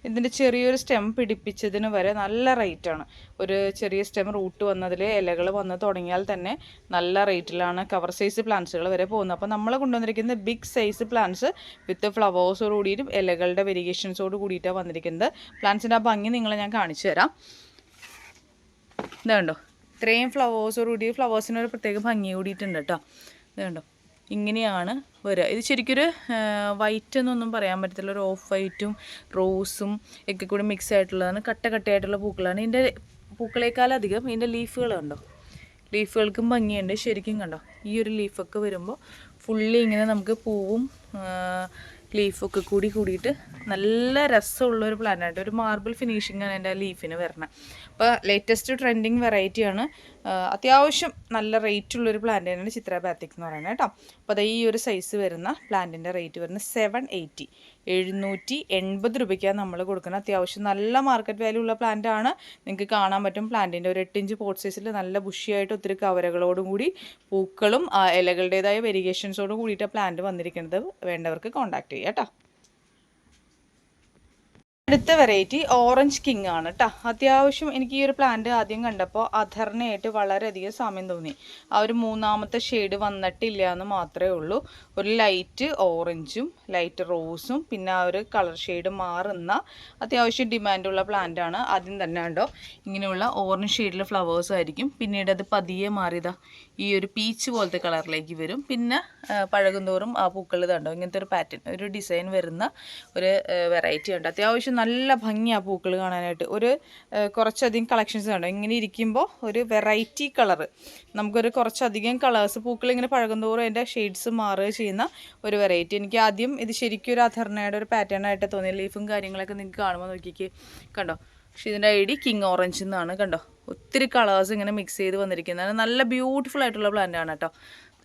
ഇതിന്റെ ചെറിയൊരു സ്റ്റെം പിടിപ്പിച്ചതിന് വരെ നല്ല റേറ്റ് ആണ്. ഒരു ചെറിയ സ്റ്റെം റൂട്ട് വന്നതിൽ ഇലകൾ വന്ന് തുടങ്ങിയാൽ തന്നെ നല്ല റേറ്റിലാണ് കവർ സൈസ് പ്ലാന്റ്സുകൾ വരെ പോകുന്നത്. അപ്പോൾ നമ്മൾ കൊണ്ടുവന്നിരിക്കുന്നത് ബിഗ് സൈസ് പ്ലാന്റ്സ് വിത്ത് ഫ്ലവേഴ്സോട് കൂടിയിട്ടും ഇലകളുടെ വെരിഗേഷൻസോട് കൂടിയിട്ടാണ് വന്നിരിക്കുന്നത്. പ്ലാന്റ്സിന്റെ ആ ഭംഗി നിങ്ങളെ ഞാൻ കാണിച്ചു തരാം. ഇതുണ്ടോ ഇത്രയും ഫ്ലവേഴ്സോട് കൂടി ഫ്ലവേഴ്സിന് ഒരു പ്രത്യേക ഭംഗി കൂടിയിട്ടുണ്ട് കേട്ടോ. ഇതുണ്ടോ ഇങ്ങനെയാണ് വരിക. ഇത് ശരിക്കൊരു വൈറ്റ് എന്നൊന്നും പറയാൻ പറ്റത്തില്ല. ഒരു ഓഫ് വൈറ്റും റോസും ഒക്കെ കൂടി മിക്സ് ആയിട്ടുള്ളതാണ്. കട്ട കട്ടയായിട്ടുള്ള പൂക്കളാണ്. ഇതിന്റെ പൂക്കളേക്കാളധികം ഇതിന്റെ ലീഫുകൾ കണ്ടോ? ലീഫുകൾക്കും ഭംഗിയുണ്ട്. ശരിക്കും കണ്ടോ? ഈ ഒരു ലീഫൊക്കെ വരുമ്പോൾ ഫുള്ളി ഇങ്ങനെ നമുക്ക് പൂവും ലീഫൊക്കെ കൂടി കൂടിയിട്ട് നല്ല രസമുള്ള ഒരു പ്ലാനായിട്ട് ഒരു മാർബിൾ ഫിനിഷിംഗ് ആണ് എന്റെ ലീഫിന് വരണം. അപ്പോൾ ലേറ്റസ്റ്റ് ട്രെൻഡിങ് വെറൈറ്റിയാണ് അത്യാവശ്യം നല്ല റേറ്റ് ഉള്ളൊരു പ്ലാന്റ് തന്നെയാണ് ചിത്ര എന്ന് പറയുന്നത് കേട്ടോ. അപ്പോൾ അത് ഈ ഒരു സൈസ് വരുന്ന പ്ലാന്റിന്റെ റേറ്റ് വരുന്നത് സെവൻ എയ്റ്റി എഴുന്നൂറ്റി എൺപത് രൂപയ്ക്കാണ് നമ്മൾ കൊടുക്കുന്നത്. അത്യാവശ്യം നല്ല മാർക്കറ്റ് വാല്യൂ ഉള്ള പ്ലാന്റ് ആണ്. നിങ്ങൾക്ക് കാണാൻ പറ്റും പ്ലാന്റിന്റെ ഒരു എട്ട് ഇഞ്ച് പോട്ട് സൈസിൽ നല്ല ബുഷിയായിട്ട് ഒത്തിരി കവരകളോടും കൂടി പൂക്കളും ഇലകളുടേതായ വെരിഗേഷൻസോടും കൂടിയിട്ട് പ്ലാന്റ് വന്നിരിക്കുന്നത്. വേണ്ടവർക്ക് കോൺടാക്ട് ചെയ്യാം കേട്ടോ അടുത്ത വെറൈറ്റി ഓറഞ്ച് കിങ് ആണ് കേട്ടോ അത്യാവശ്യം എനിക്ക് ഈ ഒരു പ്ലാന്റ് ആദ്യം കണ്ടപ്പോൾ അധർണയായിട്ട് വളരെയധികം സമയം തോന്നി. ആ ഒരു മൂന്നാമത്തെ ഷെയ്ഡ് വന്നിട്ടില്ല എന്ന് മാത്രമേ ഉള്ളൂ. ഒരു ലൈറ്റ് ഓറഞ്ചും ലൈറ്റ് റോസും പിന്നെ ആ ഒരു കളർ ഷെയ്ഡ് മാറുന്ന അത്യാവശ്യം ഡിമാൻഡുള്ള പ്ലാന്റ് ആണ്. ആദ്യം തന്നെ ഉണ്ടോ ഇങ്ങനെയുള്ള ഓറഞ്ച് ഷെയ്ഡിലെ ഫ്ലവേഴ്സ് ആയിരിക്കും. പിന്നീട് അത് പതിയെ മാറിയതാ. ഈ ഒരു പീച്ച് പോലത്തെ കളറിലേക്ക് വരും. പിന്നെ പഴകുന്തോറും ആ പൂക്കൾ ഇതുണ്ടോ ഇങ്ങനത്തെ ഒരു പാറ്റേൺ ഒരു ഡിസൈൻ വരുന്ന ഒരു വെറൈറ്റി ഉണ്ട്. അത്യാവശ്യം നല്ല ഭംഗിയാണ് പൂക്കൾ കാണാനായിട്ട്. ഒരു കുറച്ചധികം കളക്ഷൻസ് ഉണ്ട് ഇങ്ങനെ ഇരിക്കുമ്പോൾ ഒരു വെറൈറ്റി കളറ് നമുക്കൊരു കുറച്ചധികം കളേഴ്സ് പൂക്കൾ ഇങ്ങനെ പഴകുന്തോറും അതിന്റെ ഷെയ്ഡ്സ് മാറുക ചെയ്യുന്ന ഒരു വെറൈറ്റി എനിക്ക് ആദ്യം ഇത് ശരിക്കും ഒരു അധർണയുടെ ഒരു പാറ്റേൺ ആയിട്ട് തോന്നി ലീഫും കാര്യങ്ങളൊക്കെ നിങ്ങൾക്ക് കാണുമ്പോൾ നോക്കിക്ക്. കണ്ടോ? പക്ഷേ ഇതിന്റെ ഐ ഡി കിങ് ഓറഞ്ച് എന്നാണ് കണ്ടോ? ഒത്തിരി കളേഴ്സ് ഇങ്ങനെ മിക്സ് ചെയ്ത് വന്നിരിക്കുന്നതാണ് നല്ല ബ്യൂട്ടിഫുൾ ആയിട്ടുള്ള പ്ലാന്റ് ആണ് കേട്ടോ.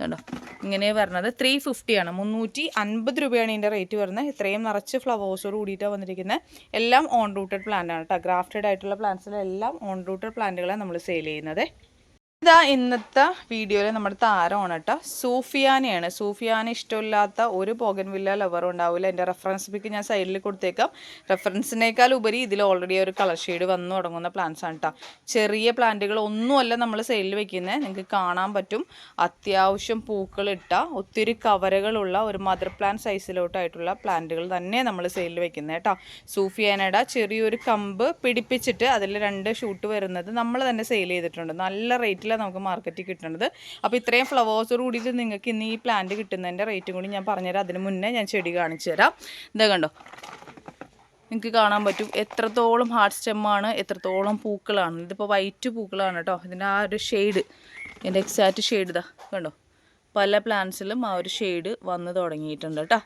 കണ്ടോ? ഇങ്ങനെ വരുന്നത് ത്രീ ഫിഫ്റ്റിയാണ് മുന്നൂറ്റി അൻപത് രൂപയാണ് ഇതിന്റെ റേറ്റ് വരുന്നത്. ഇത്രയും നിറച്ച് ഫ്ലവേഴ്സോട് കൂടിയിട്ടാണ് വന്നിരിക്കുന്നത്. എല്ലാം ഓൺ റൂട്ടഡ് പ്ലാന്റ് ആണ് കേട്ടോ. ഗ്രാഫ്റ്റഡ് ആയിട്ടുള്ള പ്ലാന്റ്സിലെല്ലാം ഓൺ റൂട്ടഡ് പ്ലാന്റുകളാണ് നമ്മൾ സെയിൽ ചെയ്യുന്നത്. ഇതാ ഇന്നത്തെ വീഡിയോയിൽ നമ്മുടെ താരമാണ് കേട്ടോ. സൂഫിയാനയാണ്. സൂഫിയാന ഇഷ്ടമില്ലാത്ത ഒരു പോഗൻവില്ല ലവർ ഉണ്ടാവില്ല എന്റെ റെഫറൻസ് പിക്ക് ഞാൻ സൈഡിൽ കൊടുത്തേക്കാം. റെഫറൻസിനേക്കാൾ ഉപരി ഇതിൽ ഓൾറെഡി ഒരു കളർ ഷെയ്ഡ് വന്നു തുടങ്ങുന്ന പ്ലാന്റ്സ് ആണ് കേട്ടോ ചെറിയ പ്ലാന്റുകൾ ഒന്നുമല്ല നമ്മൾ സൈഡിൽ വെക്കുന്നത് നിങ്ങൾക്ക് കാണാൻ പറ്റും. അത്യാവശ്യം പൂക്കളിട്ട ഒത്തിരി കവരകളുള്ള ഒരു മദർ പ്ലാന്റ് സൈസിലോട്ടായിട്ടുള്ള പ്ലാന്റുകൾ തന്നെ നമ്മൾ സൈഡിൽ വെക്കുന്നത് കേട്ടോ സൂഫിയാനയുടെ ചെറിയൊരു കമ്പ് പിടിപ്പിച്ചിട്ട് അതിൽ രണ്ട് ഷൂട്ട് വരുന്നത് നമ്മൾ തന്നെ സെയിൽ ചെയ്തിട്ടുണ്ട്. നല്ല റേറ്റിലാണ് നമുക്ക് മാർക്കറ്റിൽ കിട്ടുന്നത് അപ്പോൾ ഇത്രയും ഫ്ലവേഴ്സോട് കൂടിയിട്ട് നിങ്ങൾക്ക് ഇന്ന് ഈ പ്ലാന്റ് കിട്ടുന്നതിന്റെ റേറ്റും കൂടി ഞാൻ പറഞ്ഞുതരാം. അതിന് മുന്നേ ഞാൻ ചെടി കാണിച്ചു തരാം. ഇതാ കണ്ടോ? നിങ്ങൾക്ക് കാണാൻ പറ്റും എത്രത്തോളം ഹാർട്ട് സ്റ്റെമ്മാണ് എത്രത്തോളം പൂക്കളാണ്. ഇതിപ്പോൾ വൈറ്റ് പൂക്കളാണ് കേട്ടോ ഇതിന്റെ ആ ഒരു ഷെയ്ഡ് ഇതിന്റെ എക്സാക്റ്റ് ഷെയ്ഡ് ഇതാ. കണ്ടോ? പല പ്ലാന്റ്സിലും ആ ഒരു ഷെയ്ഡ് വന്ന് തുടങ്ങിയിട്ടുണ്ട് കേട്ടോ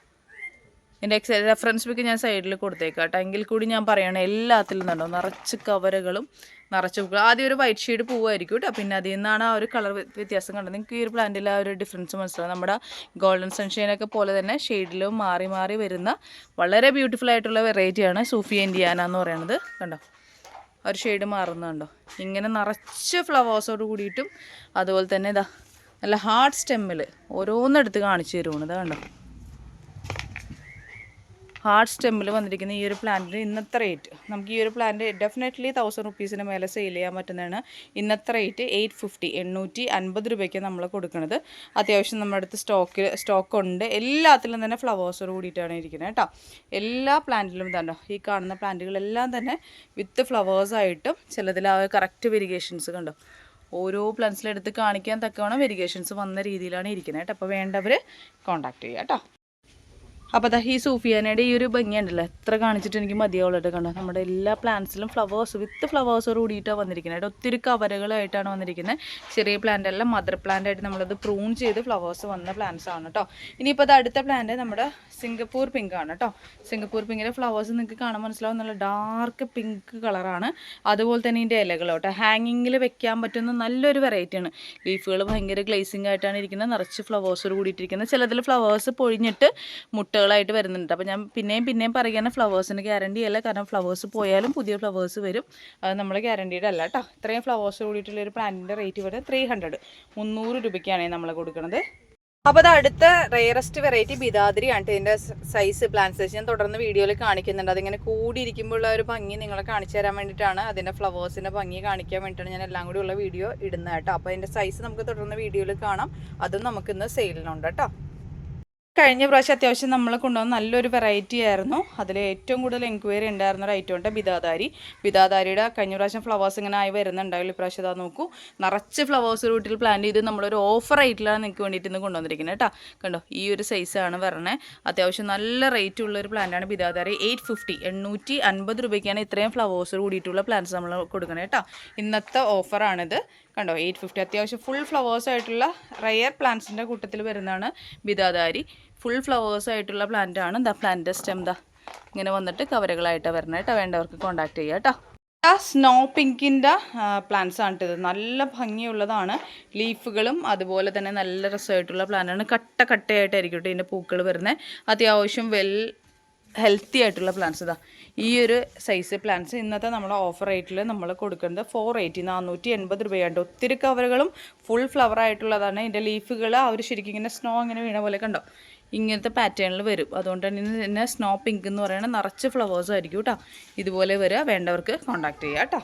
എന്റെ എക്സ് റെഫറൻസ് ബുക്ക് ഞാൻ സൈഡിൽ കൊടുത്തേക്കാം കേട്ടോ എങ്കിൽ കൂടി ഞാൻ പറയണം എല്ലാത്തിലും നിന്നുണ്ടോ നിറച്ച് കവറുകളും നിറച്ച് പൂക്കൾ ആദ്യം ഒരു വൈറ്റ് ഷെയ്ഡ് പൂവായിരിക്കും കേട്ടോ പിന്നെ അതിൽ നിന്നാണ് ആ ഒരു കളർ വ്യത്യാസം കണ്ടത്. നിങ്ങൾക്ക് ഈ ഒരു പ്ലാന്റിൽ ആ ഒരു ഡിഫറൻസ് മനസ്സിലാവും. നമ്മുടെ ഗോൾഡൻ സൺഷൈനൊക്കെ പോലെ തന്നെ ഷെയ്ഡിലും മാറി മാറി വരുന്ന വളരെ ബ്യൂട്ടിഫുൾ ആയിട്ടുള്ള വെറൈറ്റിയാണ് സൂഫി ഇന്ത്യാന എന്ന് പറയുന്നത് കണ്ടോ? ഒരു ഷെയ്ഡ് മാറുന്നുണ്ടോ ഇങ്ങനെ നിറച്ച് ഫ്ലവേഴ്സോട് കൂടിയിട്ടും അതുപോലെ തന്നെ ഇതാ നല്ല ഹാർഡ് സ്റ്റെമ്മിൽ ഓരോന്നെടുത്ത് കാണിച്ചു തരുവാണ്. ഇതാ കണ്ടോ? ഹാർഡ് സ്റ്റെമ്മിൽ വന്നിരിക്കുന്ന ഈ ഒരു പ്ലാന്റിന് ഇന്നത്തെ റേറ്റ് നമുക്ക് ഈ ഒരു പ്ലാന്റ് ഡെഫിനറ്റ്ലി തൗസൻഡ് റുപ്പീസിന് മേലെ സെയിൽ ചെയ്യാൻ പറ്റുന്നതാണ്. ഇന്നത്തെ റേറ്റ് എയ്റ്റ് ഫിഫ്റ്റി എണ്ണൂറ്റി അൻപത് രൂപയ്ക്ക് നമ്മൾ കൊടുക്കുന്നത് അത്യാവശ്യം നമ്മുടെ അടുത്ത് സ്റ്റോക്കിൽ സ്റ്റോക്ക് ഉണ്ട്. എല്ലാത്തിലും തന്നെ ഫ്ലവേഴ്സോട് കൂടിയിട്ടാണ് ഇരിക്കുന്നത് കേട്ടോ. എല്ലാ പ്ലാന്റിലും ഇതാണ്ടോ ഈ കാണുന്ന പ്ലാന്റുകളെല്ലാം തന്നെ വിത്ത് ഫ്ലവേഴ്സായിട്ടും ചിലതിൽ ആ കറക്റ്റ് വെരിഗേഷൻസ് കണ്ടോ. ഓരോ പ്ലാന്റ്സിലെടുത്ത് കാണിക്കാൻ തക്കവണ്ണം വെരിഗേഷൻസ് വന്ന രീതിയിലാണ് ഇരിക്കുന്നത് കേട്ടോ. അപ്പോൾ വേണ്ടവർ കോൺടാക്ട് ചെയ്യുക കേട്ടോ. അപ്പോൾ അതാ ഈ സൂഫിയാനയുടെ ഈ ഒരു ഭംഗി ഉണ്ടല്ലോ എത്ര കാണിച്ചിട്ട് എനിക്ക് മതിയാവുള്ളത് കണ്ടോ? നമ്മുടെ എല്ലാ പ്ലാന്റ്സിലും ഫ്ലവേഴ്സ് വിത്ത് ഫ്ലവേഴ്സ് കൂടിയിട്ടാണ് വന്നിരിക്കുന്നത്. ഒത്തിരി കവറുകളായിട്ടാണ് വന്നിരിക്കുന്നത്. ചെറിയ പ്ലാന്റ് അല്ല മദർ പ്ലാന്റ് ആയിട്ട് നമ്മളത് പ്രൂൺ ചെയ്ത് ഫ്ലവേഴ്സ് വന്ന പ്ലാന്റ്സ് ആണ് കേട്ടോ. ഇനിയിപ്പോൾ അത് അടുത്ത പ്ലാന്റ് നമ്മുടെ സിംഗപ്പൂർ പിങ്ക് ആണ് കേട്ടോ. സിംഗപ്പൂർ പിങ്കിന്റെ ഫ്ലവേഴ്സ് നിങ്ങൾക്ക് കാണാൻ മനസ്സിലാവും. നല്ല ഡാർക്ക് പിങ്ക് കളറാണ് അതുപോലെ തന്നെ ഇതിന്റെ ഇലകൾ കേട്ടോ. ഹാങ്ങിങ്ങിൽ വെക്കാൻ പറ്റുന്ന നല്ലൊരു വെറൈറ്റിയാണ് ലീഫുകൾ ഭയങ്കര ഗ്ലേസിംഗ് ആയിട്ടാണ് ഇരിക്കുന്നത്. നിറച്ച് ഫ്ലവേഴ്സോട് കൂടിയിട്ടിരിക്കുന്നത്. ചിലതിൽ ഫ്ലവേഴ്സ് പൊഴിഞ്ഞിട്ട് മുട്ടകളായിട്ട് വരുന്നുണ്ട്. അപ്പോൾ ഞാൻ പിന്നെയും പിന്നെയും പറയുകയാണ് ഫ്ലവേഴ്സിന് ഗ്യാരണ്ടി അല്ല. കാരണം ഫ്ലവേഴ്സ് പോയാലും പുതിയ ഫ്ലവേഴ്സ് വരും. അത് നമ്മൾ ഗ്യാരണ്ടീഡ് അല്ല കേട്ടോ ഇത്രയും ഫ്ലവേഴ്സ് കൂടിയിട്ടുള്ള ഒരു പ്ലാന്റിന്റെ റേറ്റ് വരുന്നത് ത്രീ ഹൺഡ്രഡ് മുന്നൂറ് രൂപയ്ക്കാണ് നമ്മൾ കൊടുക്കുന്നത് അപ്പോൾ അത് അടുത്ത റെയറസ്റ്റ് വെറൈറ്റി ബിദാദ്രി ആണ് ഇതിന്റെ സൈസ് പ്ലാന്റ് സൈസ് ഞാൻ തുടർന്ന് വീഡിയോയിൽ കാണിക്കുന്നുണ്ട്. അതിങ്ങനെ കൂടിയിരിക്കുമ്പോഴുള്ള ഒരു ഭംഗി നിങ്ങളെ കാണിച്ചു തരാൻ വേണ്ടിയിട്ടാണ് അതിന്റെ ഫ്ലവേഴ്സിന്റെ ഭംഗി കാണിക്കാൻ വേണ്ടിയിട്ടാണ് ഞാൻ എല്ലാം കൂടി ഉള്ള വീഡിയോ ഇടുന്നത് കേട്ടോ അപ്പോൾ അതിന്റെ സൈസ് നമുക്ക് തുടർന്ന് വീഡിയോയിൽ കാണാം. അതും നമുക്കിന്ന് സെയിലിനുണ്ട് കേട്ടോ കഴിഞ്ഞ പ്രാവശ്യം അത്യാവശ്യം നമ്മൾ കൊണ്ടുവന്ന നല്ലൊരു വെറൈറ്റി ആയിരുന്നു. അതിൽ ഏറ്റവും കൂടുതൽ എൻക്വയറി ഉണ്ടായിരുന്ന ഒരു ഐറ്റം ഉണ്ട് ബിദാദാരി ബിദാദാരിയുടെ കഴിഞ്ഞ പ്രാവശ്യം ഫ്ലവേഴ്സ് ഇങ്ങനെ ആയി വരുന്നുണ്ടാവില്ല ഇപ്രാവശ്യം അതാ നോക്കൂ. നിറച്ച് ഫ്ലവേഴ്സ് വീട്ടിൽ പ്ലാൻ ചെയ്ത് നമ്മളൊരു ഓഫർ റേറ്റിലാണ് നിങ്ങൾക്ക് വേണ്ടിയിട്ട് ഇന്ന് കൊണ്ടുവന്നിരിക്കുന്നത് കേട്ടോ കണ്ടോ ഈ ഒരു സൈസാണ് വരണേ. അത്യാവശ്യം നല്ല റേറ്റ് ഉള്ള ഒരു പ്ലാന്റാണ് ബിദാദാരി എയ്റ്റ് ഫിഫ്റ്റി എണ്ണൂറ്റി അൻപത് രൂപയ്ക്കാണ് ഇത്രയും ഫ്ലവേഴ്സ് കൂടിയിട്ടുള്ള പ്ലാന്റ്സ് നമ്മൾ കൊടുക്കണേ കേട്ടോ ഇന്നത്തെ ഓഫറാണിത് കണ്ടോ എയ്റ്റ് ഫിഫ്റ്റി അത്യാവശ്യം ഫുൾ ഫ്ലവേഴ്സ് ആയിട്ടുള്ള റയർ പ്ലാന്റ്സിന്റെ കൂട്ടത്തിൽ വരുന്നതാണ് ബിദാദാരി ഫുൾ ഫ്ലവേഴ്സ് ആയിട്ടുള്ള പ്ലാന്റ് ആണ്. ദ പ്ലാന്റ് സ്റ്റെം ദ ഇങ്ങനെ വന്നിട്ട് കവറുകളായിട്ട് വരുന്നത് കേട്ടോ. വേണ്ടവർക്ക് കോൺടാക്ട് ചെയ്യുക കേട്ടോ. സ്നോ പിങ്കിന്റെ പ്ലാന്റ്സ് ആണ് ഇത് നല്ല ഭംഗിയുള്ളതാണ്. ലീഫുകളും അതുപോലെ തന്നെ നല്ല രസമായിട്ടുള്ള പ്ലാന്റാണ് കട്ട കട്ടയായിട്ടായിരിക്കും കേട്ടോ ഇതിന്റെ പൂക്കൾ വരുന്നത്. അത്യാവശ്യം വെൽ ഹെൽത്തി ആയിട്ടുള്ള പ്ലാന്റ്സ് ഇതാ ഈ ഒരു സൈസ് പ്ലാന്റ്സ് ഇന്നത്തെ നമ്മൾ ഓഫർ റേറ്റിൽ നമ്മൾ കൊടുക്കുന്നത് ഫോർ എയ്റ്റി നാനൂറ്റി എൺപത് രൂപയുണ്ട്. ഒത്തിരി കവറുകളും ഫുൾ ഫ്ലവർ ആയിട്ടുള്ളതാണ്. ഇതിന്റെ ലീഫുകൾ അവർ ശരിക്കും ഇങ്ങനെ സ്നോ ഇങ്ങനെ വീണ പോലെ കണ്ടോ? ഇങ്ങനത്തെ പാറ്റേണിൽ വരും. അതുകൊണ്ട് തന്നെ തന്നെ സ്നോ പിങ്ക് എന്ന് പറയുന്നത് നിറച്ച് ഫ്ലവേഴ്സും ആയിരിക്കും കേട്ടോ ഇതുപോലെ വരിക വേണ്ടവർക്ക് കോൺടാക്ട് ചെയ്യാം കേട്ടോ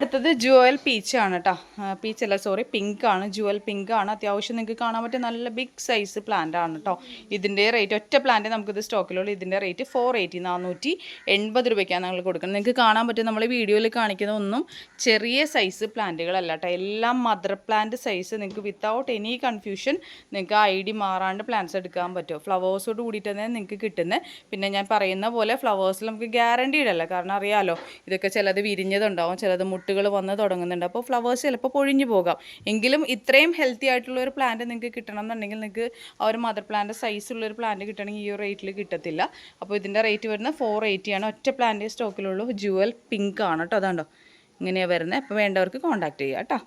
അടുത്തത് ജുവൽ പീച്ച് ആണ് കേട്ടോ പീച്ച് അല്ല സോറി പിങ്ക് ആണ് ജുവൽ പിങ്ക് ആണ് അത്യാവശ്യം നിങ്ങൾക്ക് കാണാൻ പറ്റിയ നല്ല ബിഗ് സൈസ് പ്ലാന്റ് ആണ് കേട്ടോ ഇതിന്റെ റേറ്റ് ഒറ്റ പ്ലാന്റ് നമുക്കിത് സ്റ്റോക്കിലുള്ള ഇതിന്റെ റേറ്റ് ഫോർ എയ്റ്റി നാനൂറ്റി എൺപത് രൂപയ്ക്കാണ് ഞങ്ങൾ കൊടുക്കുന്നത്. നിങ്ങൾക്ക് കാണാൻ പറ്റും നമ്മൾ വീഡിയോയിൽ കാണിക്കുന്ന ഒന്നും ചെറിയ സൈസ് പ്ലാന്റുകളല്ല കേട്ടോ എല്ലാം മദർ പ്ലാന്റ് സൈസ് നിങ്ങൾക്ക് വിത്തൗട്ട് എനി കൺഫ്യൂഷൻ നിങ്ങൾക്ക് ഐ ഡി മാറാണ്ട് പ്ലാന്റ്സ് എടുക്കാൻ പറ്റും. ഫ്ലവേഴ്സോട് കൂടിയിട്ട് തന്നെ നിങ്ങൾക്ക് കിട്ടുന്നത് പിന്നെ ഞാൻ പറയുന്ന പോലെ ഫ്ലവേഴ്സിൽ നമുക്ക് ഗ്യാരണ്ടീഡ് കാരണം അറിയാമല്ലോ ഇതൊക്കെ ചിലത് വിരിഞ്ഞതുണ്ടാവും ചിലത് മുട്ടുകൾ വന്ന് തുടങ്ങുന്നുണ്ട്. അപ്പോൾ ഫ്ലവേഴ്സ് ചിലപ്പോൾ പൊഴിഞ്ഞു പോകാം. എങ്കിലും ഇത്രയും ഹെൽത്തി ആയിട്ടുള്ള ഒരു പ്ലാന്റ് നിങ്ങൾക്ക് കിട്ടണം എന്നുണ്ടെങ്കിൽ നിങ്ങൾക്ക് ആ ഒരു മദർ പ്ലാന്റ് സൈസ് ഉള്ള ഒരു പ്ലാന്റ് കിട്ടണമെങ്കിൽ ഈ ഒരു റേറ്റിൽ കിട്ടത്തില്ല. അപ്പോൾ ഇതിന്റെ റേറ്റ് വരുന്നത് ഫോർ എയ്റ്റി ആണ്. ഒറ്റ പ്ലാന്റ് സ്റ്റോക്കിലുള്ളൂ ജുവൽ പിങ്ക് ആണ് കേട്ടോ. അതാണ്ടോ? ഇങ്ങനെയാണ് വരുന്നത്. അപ്പോൾ വേണ്ടവർക്ക് കോൺടാക്ട് ചെയ്യുക കേട്ടോ.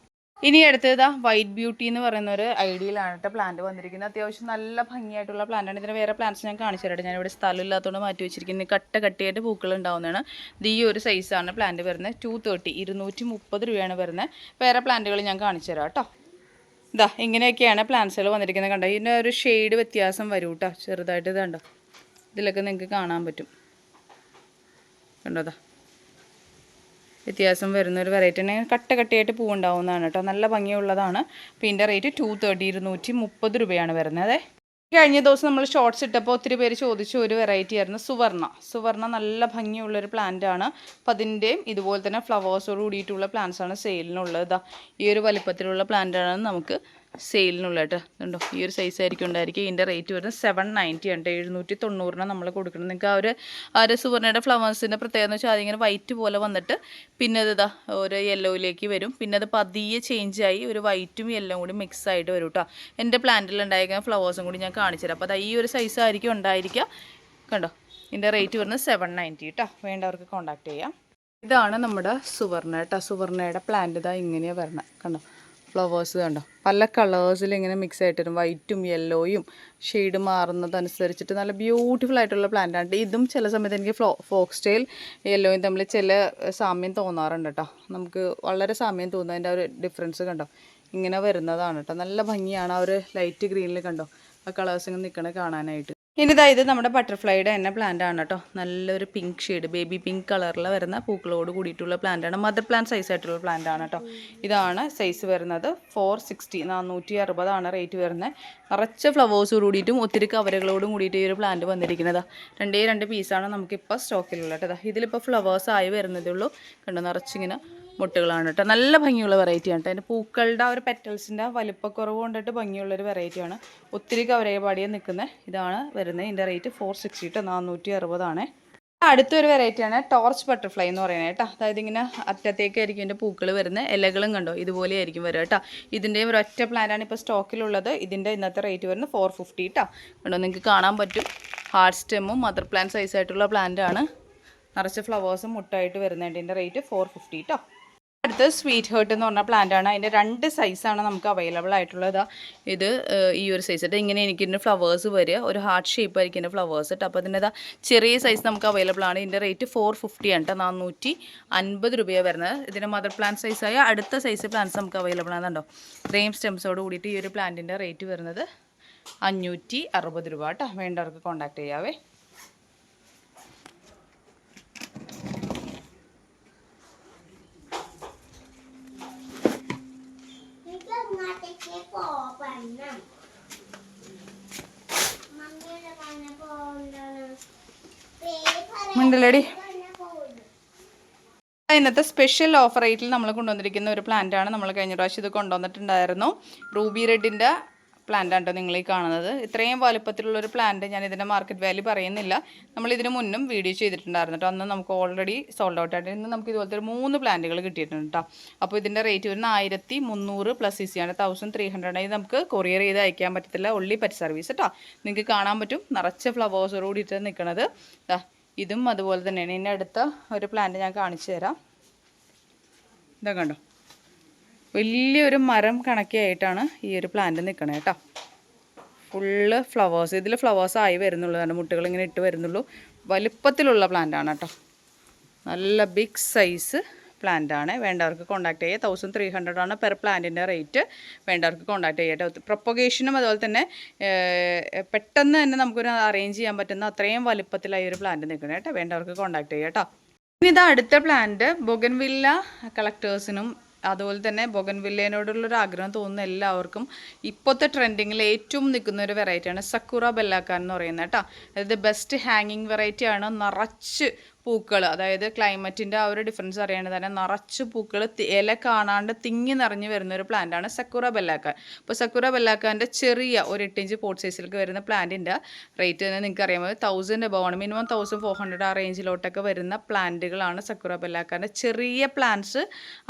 ഇനി അടുത്തത് വൈറ്റ് ബ്യൂട്ടി എന്ന് പറയുന്ന ഒരു ഐഡിയയിലാണ് കേട്ടോ പ്ലാന്റ് വന്നിരിക്കുന്നത്. അത്യാവശ്യം നല്ല ഭംഗിയായിട്ടുള്ള പ്ലാന്റാണ് ഇതിന് വേറെ പ്ലാന്റ്സ് ഞാൻ കാണിച്ചു തരട്ടെ ഞാനിവിടെ സ്ഥലം ഇല്ലാത്തതുകൊണ്ട് മാറ്റി വെച്ചിരിക്കുന്നത് കട്ട കട്ടിയായിട്ട് പൂക്കൾ ഉണ്ടാവുന്നതാണ്. ഇത് ഈ ഒരു സൈസാണ് പ്ലാന്റ് വരുന്നത്. ടു തേർട്ടി ഇരുന്നൂറ്റി മുപ്പത് രൂപയാണ് വരുന്നത്. വേറെ പ്ലാന്റുകൾ ഞാൻ കാണിച്ചു തരാം കേട്ടോ ഇതാ ഇങ്ങനെയൊക്കെയാണ് പ്ലാന്റ്സുകൾ വന്നിരിക്കുന്നത് കണ്ടോ. ഇതിന്റെ ഒരു ഷെയ്ഡ് വ്യത്യാസം വരും കേട്ടോ ചെറുതായിട്ട് ഇതാണ്ടോ ഇതിലൊക്കെ നിങ്ങൾക്ക് കാണാൻ പറ്റും. കണ്ടോ ഇതാ വ്യത്യാസം വരുന്ന ഒരു വെറൈറ്റി ആണ് കട്ട കട്ടയായിട്ട് പൂവുണ്ടാവുന്നതാണ് കേട്ടോ. നല്ല ഭംഗിയുള്ളതാണ്. അപ്പോൾ ഇതിന്റെ റേറ്റ് ടു തേർട്ടി ഇരുന്നൂറ്റി മുപ്പത് രൂപയാണ് വരുന്നത്. കഴിഞ്ഞ ദിവസം നമ്മൾ ഷോർട്സ് ഇട്ടപ്പോൾ ഒത്തിരി പേര് ചോദിച്ച ഒരു വെറൈറ്റി ആയിരുന്നു സുവർണ. സുവർണ നല്ല ഭംഗിയുള്ളൊരു ആണ്. അപ്പോൾ അതിന്റെയും ഇതുപോലെ തന്നെ ഫ്ലവേഴ്സോട് കൂടിയിട്ടുള്ള പ്ലാന്റ്സാണ് സെയിലിനുള്ളത് ഈ ഒരു വലിപ്പത്തിലുള്ള പ്ലാന്റാണ് നമുക്ക് സെയിലിനുള്ള കേട്ടോ ഉണ്ടോ ഈ ഒരു സൈസ് ആയിരിക്കും ഉണ്ടായിരിക്കും ഇതിന്റെ റേറ്റ് വരുന്നത് സെവൻ നയന്റി ഉണ്ട് എഴുന്നൂറ്റി തൊണ്ണൂറിന് നമ്മൾ കൊടുക്കണം നിങ്ങൾക്ക് ആ ഒരു ആ ഒരു സുവർണയുടെ ഫ്ലവേഴ്സിന്റെ പ്രത്യേകത എന്ന് വെച്ചാൽ അതിങ്ങനെ വൈറ്റ് പോലെ വന്നിട്ട് പിന്നെ അത് ഇതാ ഒരു യെല്ലോയിലേക്ക് വരും. പിന്നെ അത് പതിയെ ചേഞ്ചായി ഒരു വൈറ്റും യെല്ലോ കൂടി മിക്സ് ആയിട്ട് വരും കേട്ടോ. എന്റെ പ്ലാന്റിൽ ഉണ്ടായിരിക്കുന്ന ഫ്ലവേഴ്സും കൂടി ഞാൻ കാണിച്ചു തരാം. അപ്പോൾ അത് ഈ ഒരു സൈസ് ആയിരിക്കും ഉണ്ടായിരിക്കുക. കണ്ടോ? ഇതിന്റെ റേറ്റ് വരുന്നത് സെവൻ നയന്റി കേട്ടോ. വേണ്ടവർക്ക് കോൺടാക്ട് ചെയ്യാം. ഇതാണ് നമ്മുടെ സുവർണ കേട്ടോ. സുവർണയുടെ പ്ലാന്റ് ഇതാ ഇങ്ങനെയാണ് വരണം. കണ്ടോ? ഫ്ലവേഴ്സ് കണ്ടോ? പല കളേഴ്സിൽ ഇങ്ങനെ മിക്സ് ആയിട്ട് വരും. വൈറ്റും യെല്ലോയും ഷെയ്ഡ് മാറുന്നതനുസരിച്ചിട്ട് നല്ല ബ്യൂട്ടിഫുൾ ആയിട്ടുള്ള പ്ലാന്റ് ആണ്. ഇതും ചില സമയത്ത് എനിക്ക് ഫ്ലോ ഫോക്ക് സ്റ്റൈൽ യെല്ലോയും തമ്മിൽ ചില സാമ്യം തോന്നാറുണ്ട് കേട്ടോ നമുക്ക് വളരെ സാമ്യം തോന്നുന്നതിന്റെ ഒരു ഡിഫറൻസ് കണ്ടോ? ഇങ്ങനെ വരുന്നതാണ് കേട്ടോ നല്ല ഭംഗിയാണ് ആ ഒരു ലൈറ്റ് ഗ്രീനിൽ കണ്ടോ? ആ കളേഴ്സ് ഇങ്ങനെ നിൽക്കണ കാണാനായിട്ട്. ഇനി ഇതാ ഇത് നമ്മുടെ ബട്ടർഫ്ലൈയുടെ തന്നെ പ്ലാന്റ് ആണ് കേട്ടോ നല്ലൊരു പിങ്ക് ഷെയ്ഡ് ബേബി പിങ്ക് കളറിൽ വരുന്ന പൂക്കളോട് കൂടിയിട്ടുള്ള പ്ലാന്റ് ആണ്. മദർ പ്ലാന്റ് സൈസ് ആയിട്ടുള്ള പ്ലാന്റ് ആണ് കേട്ടോ ഇതാണ് സൈസ് വരുന്നത് ഫോർ സിക്സ്റ്റി നാനൂറ്റി അറുപതാണ് റേറ്റ് വരുന്നത്. നിറച്ച ഫ്ലവേഴ്സ് കൂടിയിട്ടും ഒത്തിരി കവറുകളോടും കൂടിയിട്ട് ഈ ഒരു പ്ലാന്റ് വന്നിരിക്കുന്നത്. രണ്ടേ രണ്ട് പീസാണ് നമുക്കിപ്പോൾ സ്റ്റോക്കിലുള്ളത് കേട്ടോ ഇതിലിപ്പോൾ ഫ്ലവേഴ്സ് ആയി വരുന്നതേ ഉള്ളൂ. കണ്ടോ നിറച്ചിങ്ങനെ മുട്ടുകളാണ് കേട്ടോ. നല്ല ഭംഗിയുള്ള വെറൈറ്റിയാണ് കേട്ടോ. അതിന്റെ പൂക്കളുടെ ആ ഒരു പെറ്റൽസിന്റെ വലിപ്പക്കുറവ് കൊണ്ടിട്ട് ഭംഗിയുള്ളൊരു വെറൈറ്റിയാണ് ഒത്തിരി കവരപാടിയെ നിൽക്കുന്ന ഇതാണ് വരുന്നത്. ഇതിന്റെ റേറ്റ് ഫോർ സിക്സ്റ്റി കേട്ടോ നാനൂറ്റി അറുപതാണ് അടുത്തൊരു വെറൈറ്റിയാണ് ടോർച്ച് ബട്ടർഫ്ലൈ എന്ന് പറയുന്നത് കേട്ടോ. അതായത് ഇങ്ങനെ അറ്റത്തേക്കായിരിക്കും ഇതിന്റെ പൂക്കൾ വരുന്നത് ഇലകളും കണ്ടോ? ഇതുപോലെ ആയിരിക്കും വരിക കേട്ടോ ഇതിന്റെയും ഒരൊറ്റ പ്ലാന്റാണ് ഇപ്പോൾ സ്റ്റോക്കിലുള്ളത് ഇതിന്റെ ഇന്നത്തെ റേറ്റ് വരുന്നത് ഫോർ ഫിഫ്റ്റി കേട്ടോ കണ്ടോ? നിങ്ങൾക്ക് കാണാൻ പറ്റും. ഹാർഡ് സ്റ്റെമ്മും മദർ പ്ലാൻ സൈസായിട്ടുള്ള പ്ലാന്റ് ആണ്. നിറച്ച് ഫ്ലവേഴ്സും മുട്ടായിട്ട് വരുന്നുണ്ട് ഇതിന്റെ റേറ്റ് ഫോർ ഫിഫ്റ്റി കേട്ടോ അടുത്ത് സ്വീറ്റ് ഹേർട്ട് എന്ന് പറഞ്ഞ പ്ലാന്റ് ആണ്. അതിന്റെ രണ്ട് സൈസാണ് നമുക്ക് അവൈലബിൾ ആയിട്ടുള്ളത്. ഇത് ഈ ഒരു സൈസ് ഇട്ട് ഇങ്ങനെ എനിക്ക് ഇതിന്റെ ഫ്ലവേഴ്സ് വരിക. ഒരു ഹാർട്ട് ഷേപ്പ് ആയിരിക്കും ഇതിന്റെ ഫ്ലവേഴ്സ് ഇട്ട്. അപ്പോൾ അതിന്റെ ചെറിയ സൈസ് നമുക്ക് അവൈലബിൾ ആണ്. ഇതിന്റെ റേറ്റ് ഫോർ ഫിഫ്റ്റി ആണ് കേട്ടോ നാനൂറ്റി അൻപത് രൂപയാണ് വരുന്നത് ഇതിന്റെ മദർ പ്ലാന്റ് സൈസായ അടുത്ത സൈസ് പ്ലാന്റ്സ് നമുക്ക് അവൈലബിൾ ആണെന്നുണ്ടോ ഇത്രയും സ്റ്റെംസോട് കൂടിയിട്ട് ഈ ഒരു പ്ലാന്റിന്റെ റേറ്റ് വരുന്നത് അഞ്ഞൂറ്റി അറുപത് രൂപ കേട്ടോ വേണ്ടവർക്ക് കോൺടാക്ട് ചെയ്യാവേ എനിക്ക് പോകുന്നു ഇന്നത്തെ സ്പെഷ്യൽ ഓഫർ റേറ്റിൽ നമ്മൾ കൊണ്ടുവന്നിരിക്കുന്ന ഒരു പ്ലാന്റ് ആണ് നമ്മൾ കഴിഞ്ഞ പ്രാവശ്യം ഇത് കൊണ്ടുവന്നിട്ടുണ്ടായിരുന്നു. റൂബി റെഡിന്റെ പ്ലാന്റ് ആണ് നിങ്ങൾ ഈ കാണുന്നത്. ഇത്രയും വലുപ്പത്തിലുള്ള ഒരു പ്ലാന്റ് ഞാൻ ഇതിന്റെ മാർക്കറ്റ് വാല്യൂ പറയുന്നില്ല. നമ്മൾ ഇതിന് മുന്നും വീഡിയോ ചെയ്തിട്ടുണ്ടായിരുന്നു കേട്ടോ അന്ന് നമുക്ക് ഓൾറെഡി സോൾഡ് ഔട്ട് ആയിട്ട് ഇന്ന് നമുക്ക് ഇതുപോലത്തെ ഒരു മൂന്ന് പ്ലാന്റുകൾ കിട്ടിയിട്ടുണ്ട് കേട്ടോ അപ്പോൾ ഇതിന്റെ റേറ്റ് വരുന്ന ആയിരത്തി മുന്നൂറ് പ്ലസ് സി സിയാണ് തൗസൻഡ് ത്രീ ഹൺഡ്രഡ് ആയി നമുക്ക് കൊറിയർ ചെയ്ത് അയക്കാൻ പറ്റത്തില്ല. ഒള്ളി പറ്റ് സർവീസ് കേട്ടോ നിങ്ങൾക്ക് കാണാൻ പറ്റും. നിറച്ച ഫ്ലവേഴ്സോട് കൂടിയിട്ട് നിൽക്കുന്നത് ദാ ഇതും അതുപോലെ തന്നെയാണ്. ഇതിന്റെ അടുത്ത ഒരു പ്ലാന്റ് ഞാൻ കാണിച്ചു തരാം. ഇതാ കണ്ടോ? വലിയൊരു മരം കണക്കിയായിട്ടാണ് ഈ ഒരു പ്ലാന്റ് നിൽക്കണത് കേട്ടോ ഫുള്ള് ഫ്ലവേഴ്സ് ഇതിൽ ഫ്ലവേഴ്സ് ആയി വരുന്നുള്ളൂ. കാരണം മുട്ടുകൾ ഇങ്ങനെ ഇട്ട് വരുന്നുള്ളൂ. വലുപ്പത്തിലുള്ള പ്ലാന്റാണ് കേട്ടോ നല്ല ബിഗ് സൈസ് പ്ലാന്റ് ആണ്. വേണ്ടവർക്ക് കോൺടാക്ട് ചെയ്യുക തൗസൻഡ് ത്രീ ഹൺഡ്രഡ് ആണ് പെർ പ്ലാന്റിന്റെ റേറ്റ് വേണ്ടവർക്ക് കോൺടാക്ട് ചെയ്യട്ടെ പ്രൊപ്പഗേഷനും അതുപോലെ തന്നെ പെട്ടെന്ന് തന്നെ നമുക്കൊരു അറേഞ്ച് ചെയ്യാൻ പറ്റുന്ന അത്രയും വലുപ്പത്തിലായി ഒരു പ്ലാന്റ് നിൽക്കണം കേട്ടോ വേണ്ടവർക്ക് കോൺടാക്ട് ചെയ്യുക കേട്ടോ ഇനി ഇത് അടുത്ത പ്ലാന്റ് ബൊഗൻവില്ല കളക്ടേഴ്സിനും അതുപോലെ തന്നെ ബൊഗൻവില്ലേനോടുള്ളൊരു ആഗ്രഹം തോന്നുന്ന എല്ലാവർക്കും ഇപ്പോഴത്തെ ട്രെൻഡിങ്ങിൽ ഏറ്റവും നിൽക്കുന്ന ഒരു വെറൈറ്റിയാണ് സക്കുറ ബെല്ലാക്കാൻ എന്ന് പറയുന്നത് കേട്ടോ. അതായത് ബെസ്റ്റ് ഹാങ്ങിങ് വെറൈറ്റിയാണ് നിറച്ച് പൂക്കൾ അതായത് ക്ലൈമറ്റിന്റെ ആ ഒരു ഡിഫറൻസ് അറിയേണ്ടത് തന്നെ നിറച്ച് പൂക്കൾ ഇല കാണാണ്ട് തിങ്ങി നിറഞ്ഞ് വരുന്ന ഒരു പ്ലാന്റാണ് സക്കുറ ബെല്ലാക്കാൻ അപ്പോൾ സക്കുറ ബെല്ലാക്കാന്റെ ചെറിയ ഒരു എട്ട് ഇഞ്ച് പോട്ട് സൈസിലേക്ക് വരുന്ന പ്ലാന്റിന്റെ റേറ്റ് തന്നെ നിങ്ങൾക്ക് അറിയാമോ തൗസൻഡ് എബവ് ആണ്. മിനിമം തൗസൻഡ് ഫോർ ഹൺഡ്രഡ് ആ റേഞ്ചിലോട്ടൊക്കെ വരുന്ന പ്ലാന്റുകളാണ് സക്കുറ ബെല്ലാക്കാന്റെ ചെറിയ പ്ലാന്റ്സ്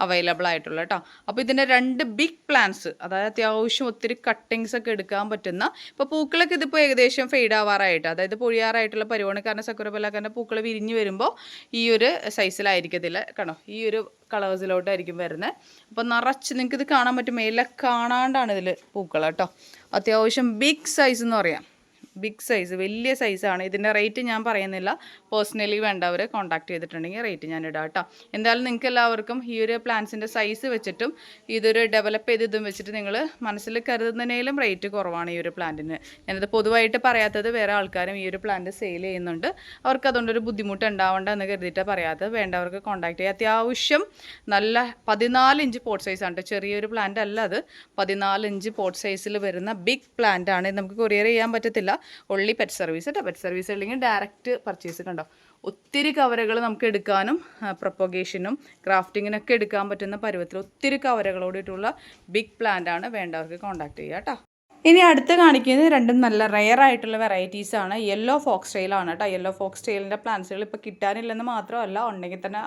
അവൈലബിൾ ആയിട്ടുള്ളത് കേട്ടോ അപ്പോൾ ഇതിന്റെ രണ്ട് ബിഗ് പ്ലാന്റ്സ് അതായത് അത്യാവശ്യം ഒത്തിരി കട്ടിങ്സ് ഒക്കെ എടുക്കാൻ പറ്റുന്ന ഇപ്പോൾ പൂക്കളൊക്കെ ഇതിപ്പോൾ ഏകദേശം ഫെയ്ഡ് ആവാറായിട്ട് അതായത് പൊഴിയാറായിട്ടുള്ള പരിവാണ്. കാരണം സക്കുറ ബെല്ലാക്കാന്റെ പൂക്കൾ വിരിഞ്ഞ് വരുമ്പോൾ ഈ ഒരു സൈസിലായിരിക്കത്തില്ല കണോ ഈ ഒരു കളേഴ്സിലോട്ടായിരിക്കും വരുന്നത് അപ്പോൾ നിറച്ച് നിങ്ങൾക്ക് ഇത് കാണാൻ പറ്റും. മേലെ കാണാണ്ടാണ് ഇതിൽ പൂക്കൾ കേട്ടോ. അത്യാവശ്യം ബിഗ് സൈസ് എന്ന് പറയാം. ബിഗ് സൈസ് വലിയ സൈസാണ് ഇതിന്റെ റേറ്റ് ഞാൻ പറയുന്നില്ല. പേഴ്സണലി വേണ്ടവർ കോൺടാക്ട് ചെയ്തിട്ടുണ്ടെങ്കിൽ റേറ്റ് ഞാൻ ഇടാം കേട്ടോ. എന്തായാലും നിങ്ങൾക്ക് എല്ലാവർക്കും ഈ ഒരു പ്ലാന്റ്സിന്റെ സൈസ് വെച്ചിട്ടും ഇതൊരു ഡെവലപ്പ് ചെയ്ത് ഇതും വെച്ചിട്ട് നിങ്ങൾ മനസ്സിൽ കരുതുന്നതിനേലും റേറ്റ് കുറവാണ് ഈ ഒരു പ്ലാന്റിന് ഞാനത് പൊതുവായിട്ട് പറയാത്തത് വേറെ ആൾക്കാരും ഈ ഒരു പ്ലാന്റ് സെയിൽ ചെയ്യുന്നുണ്ട്. അവർക്ക് അതുകൊണ്ടൊരു ബുദ്ധിമുട്ട് ഉണ്ടാവേണ്ട എന്ന് കരുതിയിട്ട് പറയാത്തത്. വേണ്ടവർക്ക് കോൺടാക്ട് ചെയ്യുക അത്യാവശ്യം നല്ല പതിനാല് ഇഞ്ച് പോട്ട് സൈസ് ആണ് ട്ടോ. ചെറിയൊരു പ്ലാന്റ് അല്ല അത്. പതിനാല് ഇഞ്ച് പോട്ട് സൈസിൽ വരുന്ന ബിഗ് പ്ലാന്റ് ആണ്. നമുക്ക് കൊറിയർ ചെയ്യാൻ പറ്റത്തില്ല. ഒള്ളി പെറ്റ് സർവീസ് കേട്ടോ പെറ്റ് സർവീസ് അല്ലെങ്കിൽ ഡയറക്റ്റ് പർച്ചേസ് കണ്ടോ ഒത്തിരി കവറുകൾ നമുക്ക് എടുക്കാനും പ്രൊപ്പഗേഷനും ക്രാഫ്റ്റിങ്ങിനൊക്കെ എടുക്കാൻ പറ്റുന്ന പരുവത്തിൽ ഒത്തിരി കവരകളോടിയിട്ടുള്ള ബിഗ് പ്ലാന്റ് ആണ് വേണ്ടവർക്ക് കോൺടാക്ട് ചെയ്യുക കേട്ടോ ഇനി അടുത്ത് കാണിക്കുന്നത് രണ്ടും നല്ല റെയർ ആയിട്ടുള്ള വെറൈറ്റീസ് ആണ്. യെല്ലോ ഫോക്സ് ടെയിലാണ് കേട്ടോ യെല്ലോ ഫോക്സ് ടെയിലിന്റെ പ്ലാന്റ്സുകൾ ഇപ്പോൾ കിട്ടാനില്ലെന്ന് മാത്രമല്ല ഉണ്ടെങ്കിൽ തന്നെ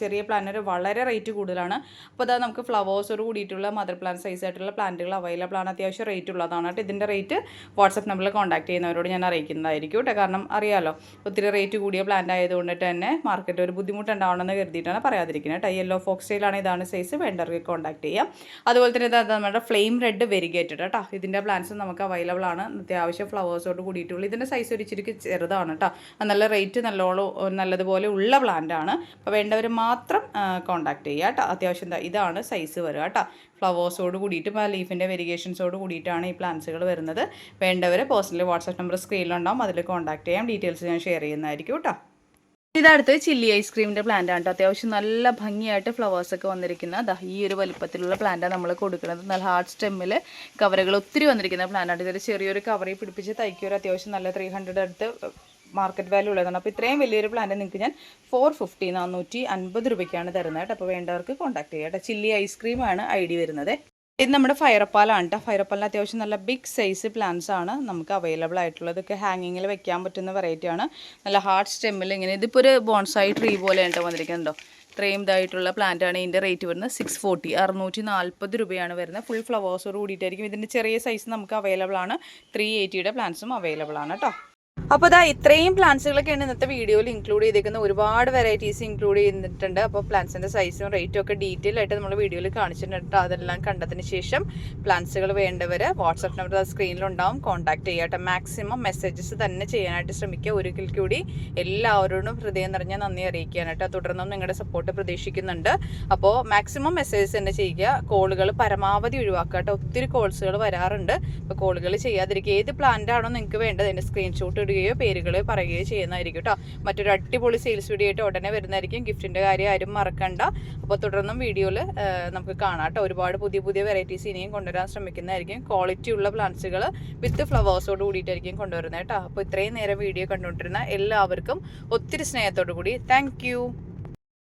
ചെറിയ പ്ലാന്റിന് വളരെ റേറ്റ് കൂടുതലാണ്. അപ്പോൾ അതായത് നമുക്ക് ഫ്ലവേഴ്സോട് കൂടിയിട്ടുള്ള മദർ പ്ലാന്റ് സൈസ് ആയിട്ടുള്ള പ്ലാന്റുകൾ അവൈലബിൾ ആണ്. അത്യാവശ്യം റേറ്റ് ഉള്ളതാണ്. കേട്ടോ ഇതിന്റെ റേറ്റ് വാട്സപ്പ് നമ്പറിൽ കോൺടാക്ട് ചെയ്യുന്നവരോട് ഞാൻ അറിയിക്കുന്നതായിരിക്കും കേട്ടോ. കാരണം അറിയാമല്ലോ ഒത്തിരി റേറ്റ് കൂടിയ പ്ലാന്റ് ആയതുകൊണ്ട് തന്നെ മാർക്കറ്റ് ഒരു ബുദ്ധിമുട്ടുണ്ടാവണമെന്ന് കരുതിയിട്ടാണ് പറയാതിരിക്കുന്നത് കേട്ടോ. യെല്ലോ ഫോക്സ് സ്റ്റൈലാണ് ഇതാണ് സൈസ് വേണ്ടവർക്ക് കോൺടാക്ട് ചെയ്യാം. അതുപോലെ തന്നെ ഇതാ നമ്മുടെ ഫ്ലെയിം റെഡ് വെരിഗേറ്റഡ് കേട്ടോ. ഇതിന്റെ പ്ലാന്റ്സ് നമുക്ക് അവൈലബിൾ ആണ്. അത്യാവശ്യം ഫ്ലവേഴ്സോട് കൂടിയിട്ടുള്ള ഇതിന്റെ സൈസ് ഒരു ഇച്ചിരി ചെറുതാണ് കേട്ടോ. നല്ല റേറ്റ് നല്ലോണം നല്ലതുപോലെ ഉള്ള പ്ലാന്റ് ആണ്. അപ്പോൾ വേണ്ടവർ വേണ്ടവർ മാത്രം കോണ്ടാക്ട് ചെയ്യുക കേട്ടോ അത്യാവശ്യം ഇതാണ് സൈസ് വരിക കേട്ടോ ഫ്ലവേഴ്സോട് കൂടിയിട്ട് ആ ലീഫിന്റെ വെരിഗേഷൻസോട് കൂടിയിട്ടാണ് ഈ പ്ലാന്റ്സുകൾ വരുന്നത്. വേണ്ടവർ പേഴ്സണലി വാട്സാപ്പ് നമ്പർ സ്ക്രീനിലുണ്ടാവും അതിൽ കോണ്ടാക്ട് ചെയ്യാം. ഡീറ്റെയിൽസ് ഞാൻ ഷെയർ ചെയ്യുന്നതായിരിക്കും കേട്ടോ ഇതടുത്ത് ചില്ലി ഐസ്ക്രീമിന്റെ പ്ലാന്റ് ആണ്. അത്യാവശ്യം നല്ല ഭംഗിയായിട്ട് ഫ്ലവേഴ്സ് ഒക്കെ വന്നിരിക്കുന്ന ദാ ഈ ഒരു വലിപ്പത്തിലുള്ള പ്ലാന്റാണ് നമ്മൾ കൊടുക്കുന്നത്. നല്ല ഹാർഡ് സ്റ്റെമ്മിൽ കവറുകൾ ഒത്തിരി വന്നിരിക്കുന്ന പ്ലാന്റാണ് ഇതൊരു ചെറിയൊരു കവറിൽ പിടിപ്പിച്ച് തയ്ക്കൊരു അത്യാവശ്യം നല്ല ത്രീ ഹൺഡ്രഡ് അടുത്ത് മാർക്കറ്റ് വാല്യൂ ഉള്ളതാണ്. അപ്പോൾ ഇത്രയും വലിയൊരു പ്ലാന്റ് നിങ്ങൾക്ക് ഞാൻ ഫോർ ഫിഫ്റ്റി നാനൂറ്റി അൻപത് രൂപയ്ക്കാണ് തരുന്നത് കേട്ടോ. അപ്പോൾ വേണ്ടവർക്ക് കോൺടാക്ട് ചെയ്യാം കേട്ടോ. ചില്ലി ഐസ്ക്രീമാണ് ഐ ഡി വരുന്നത്. ഇത് നമ്മുടെ ഫയറപ്പാലാണ് കേട്ടോ. ഫയറപ്പാലിന് അത്യാവശ്യം നല്ല ബിഗ് സൈസ് പ്ലാന്റ്സ് ആണ് നമുക്ക് അവൈലബിൾ ആയിട്ടുള്ളത്. ഇതൊക്കെ ഹാങ്ങിങ്ങിൽ വെക്കാൻ പറ്റുന്ന വെറൈറ്റി ആണ്. നല്ല ഹാർഡ് സ്റ്റെമ്മിൽ ഇങ്ങനെ ഇതിപ്പോൾ ഒരു ബോൺസായി ട്രീ പോലെ കേട്ടോ വന്നിരിക്കുന്നുണ്ടോ? ഇത്രയും ഇതായിട്ടുള്ള പ്ലാന്റ് ആണ്. ഇതിന്റെ റേറ്റ് വരുന്നത് സിക്സ് ഫോർട്ടി അറുന്നൂറ്റി നാൽപ്പത് രൂപയാണ് വരുന്നത്. ഫുൾ ഫ്ലവേഴ്സോട് കൂടിയിട്ടായിരിക്കും. ഇതിന്റെ ചെറിയ സൈസ് നമുക്ക് അവൈലബിൾ ആണ്. ത്രീ എയ്റ്റിയുടെ പ്ലാന്റ്സും അവൈലബിൾ ആണ് കേട്ടോ. അപ്പോൾ ഇതാ ഇത്രയും പ്ലാന്റ്സുകളൊക്കെയാണ് ഇന്നത്തെ വീഡിയോയിൽ ഇൻക്ലൂഡ് ചെയ്തിരിക്കുന്നത് ഒരുപാട് വെറൈറ്റീസ് ഇൻക്ലൂഡ് ചെയ്തിട്ടുണ്ട്. അപ്പോൾ പ്ലാന്റ്സിന്റെ സൈസും റേറ്റും ഒക്കെ ഡീറ്റെയിൽ ആയിട്ട് നമ്മൾ വീഡിയോയിൽ കാണിച്ചിട്ടുണ്ട് അതെല്ലാം കണ്ടതിന് ശേഷം പ്ലാന്റ്സുകൾ വേണ്ടവർ വാട്സപ്പ് നമ്പർ സ്ക്രീനിലുണ്ടാവും കോൺടാക്ട് ചെയ്യട്ടെ മാക്സിമം മെസ്സേജസ് തന്നെ ചെയ്യാനായിട്ട് ശ്രമിക്കുക. ഒരിക്കൽ കൂടി എല്ലാവരോടും ഹൃദയം നിറഞ്ഞ നന്ദി അറിയിക്കാനായിട്ട് തുടർന്നും നിങ്ങളുടെ സപ്പോർട്ട് പ്രതീക്ഷിക്കുന്നുണ്ട്. അപ്പോൾ മാക്സിമം മെസ്സേജസ് തന്നെ ചെയ്യുക. കോളുകൾ പരമാവധി ഒഴിവാക്കാട്ടെ കേട്ടോ ഒത്തിരി കോൾസുകൾ വരാറുണ്ട്. അപ്പോൾ കോളുകൾ ചെയ്യാതിരിക്കുക. ഏത് പ്ലാന്റ് ആണോ നിങ്ങൾക്ക് വേണ്ടത് അതിന്റെ സ്ക്രീൻഷോട്ട് ഇടുകയോ പേരുകൾ പറയുകയോ ചെയ്യുന്നതായിരിക്കും കേട്ടോ മറ്റൊരു അടിപൊളി സെയിൽസ് വീഡിയോ ആയിട്ട് ഉടനെ വരുന്നതായിരിക്കും. ഗിഫ്റ്റിന്റെ കാര്യം ആരും മറക്കണ്ട. അപ്പോൾ തുടർന്നും വീഡിയോയിൽ നമുക്ക് കാണാം കേട്ടോ ഒരുപാട് പുതിയ പുതിയ വെറൈറ്റീസ് ഇനിയും കൊണ്ടുവരാൻ ശ്രമിക്കുന്നതായിരിക്കും. ക്വാളിറ്റി ഉള്ള പ്ലാന്റ്സുകൾ വിത്ത് ഫ്ലവേഴ്സോട് കൂടിയിട്ടായിരിക്കും കൊണ്ടുവരുന്നത് കേട്ടോ അപ്പോൾ ഇത്രയും നേരം വീഡിയോ കണ്ടുകൊണ്ടിരുന്ന എല്ലാവർക്കും ഒത്തിരി സ്നേഹത്തോടു കൂടി. താങ്ക്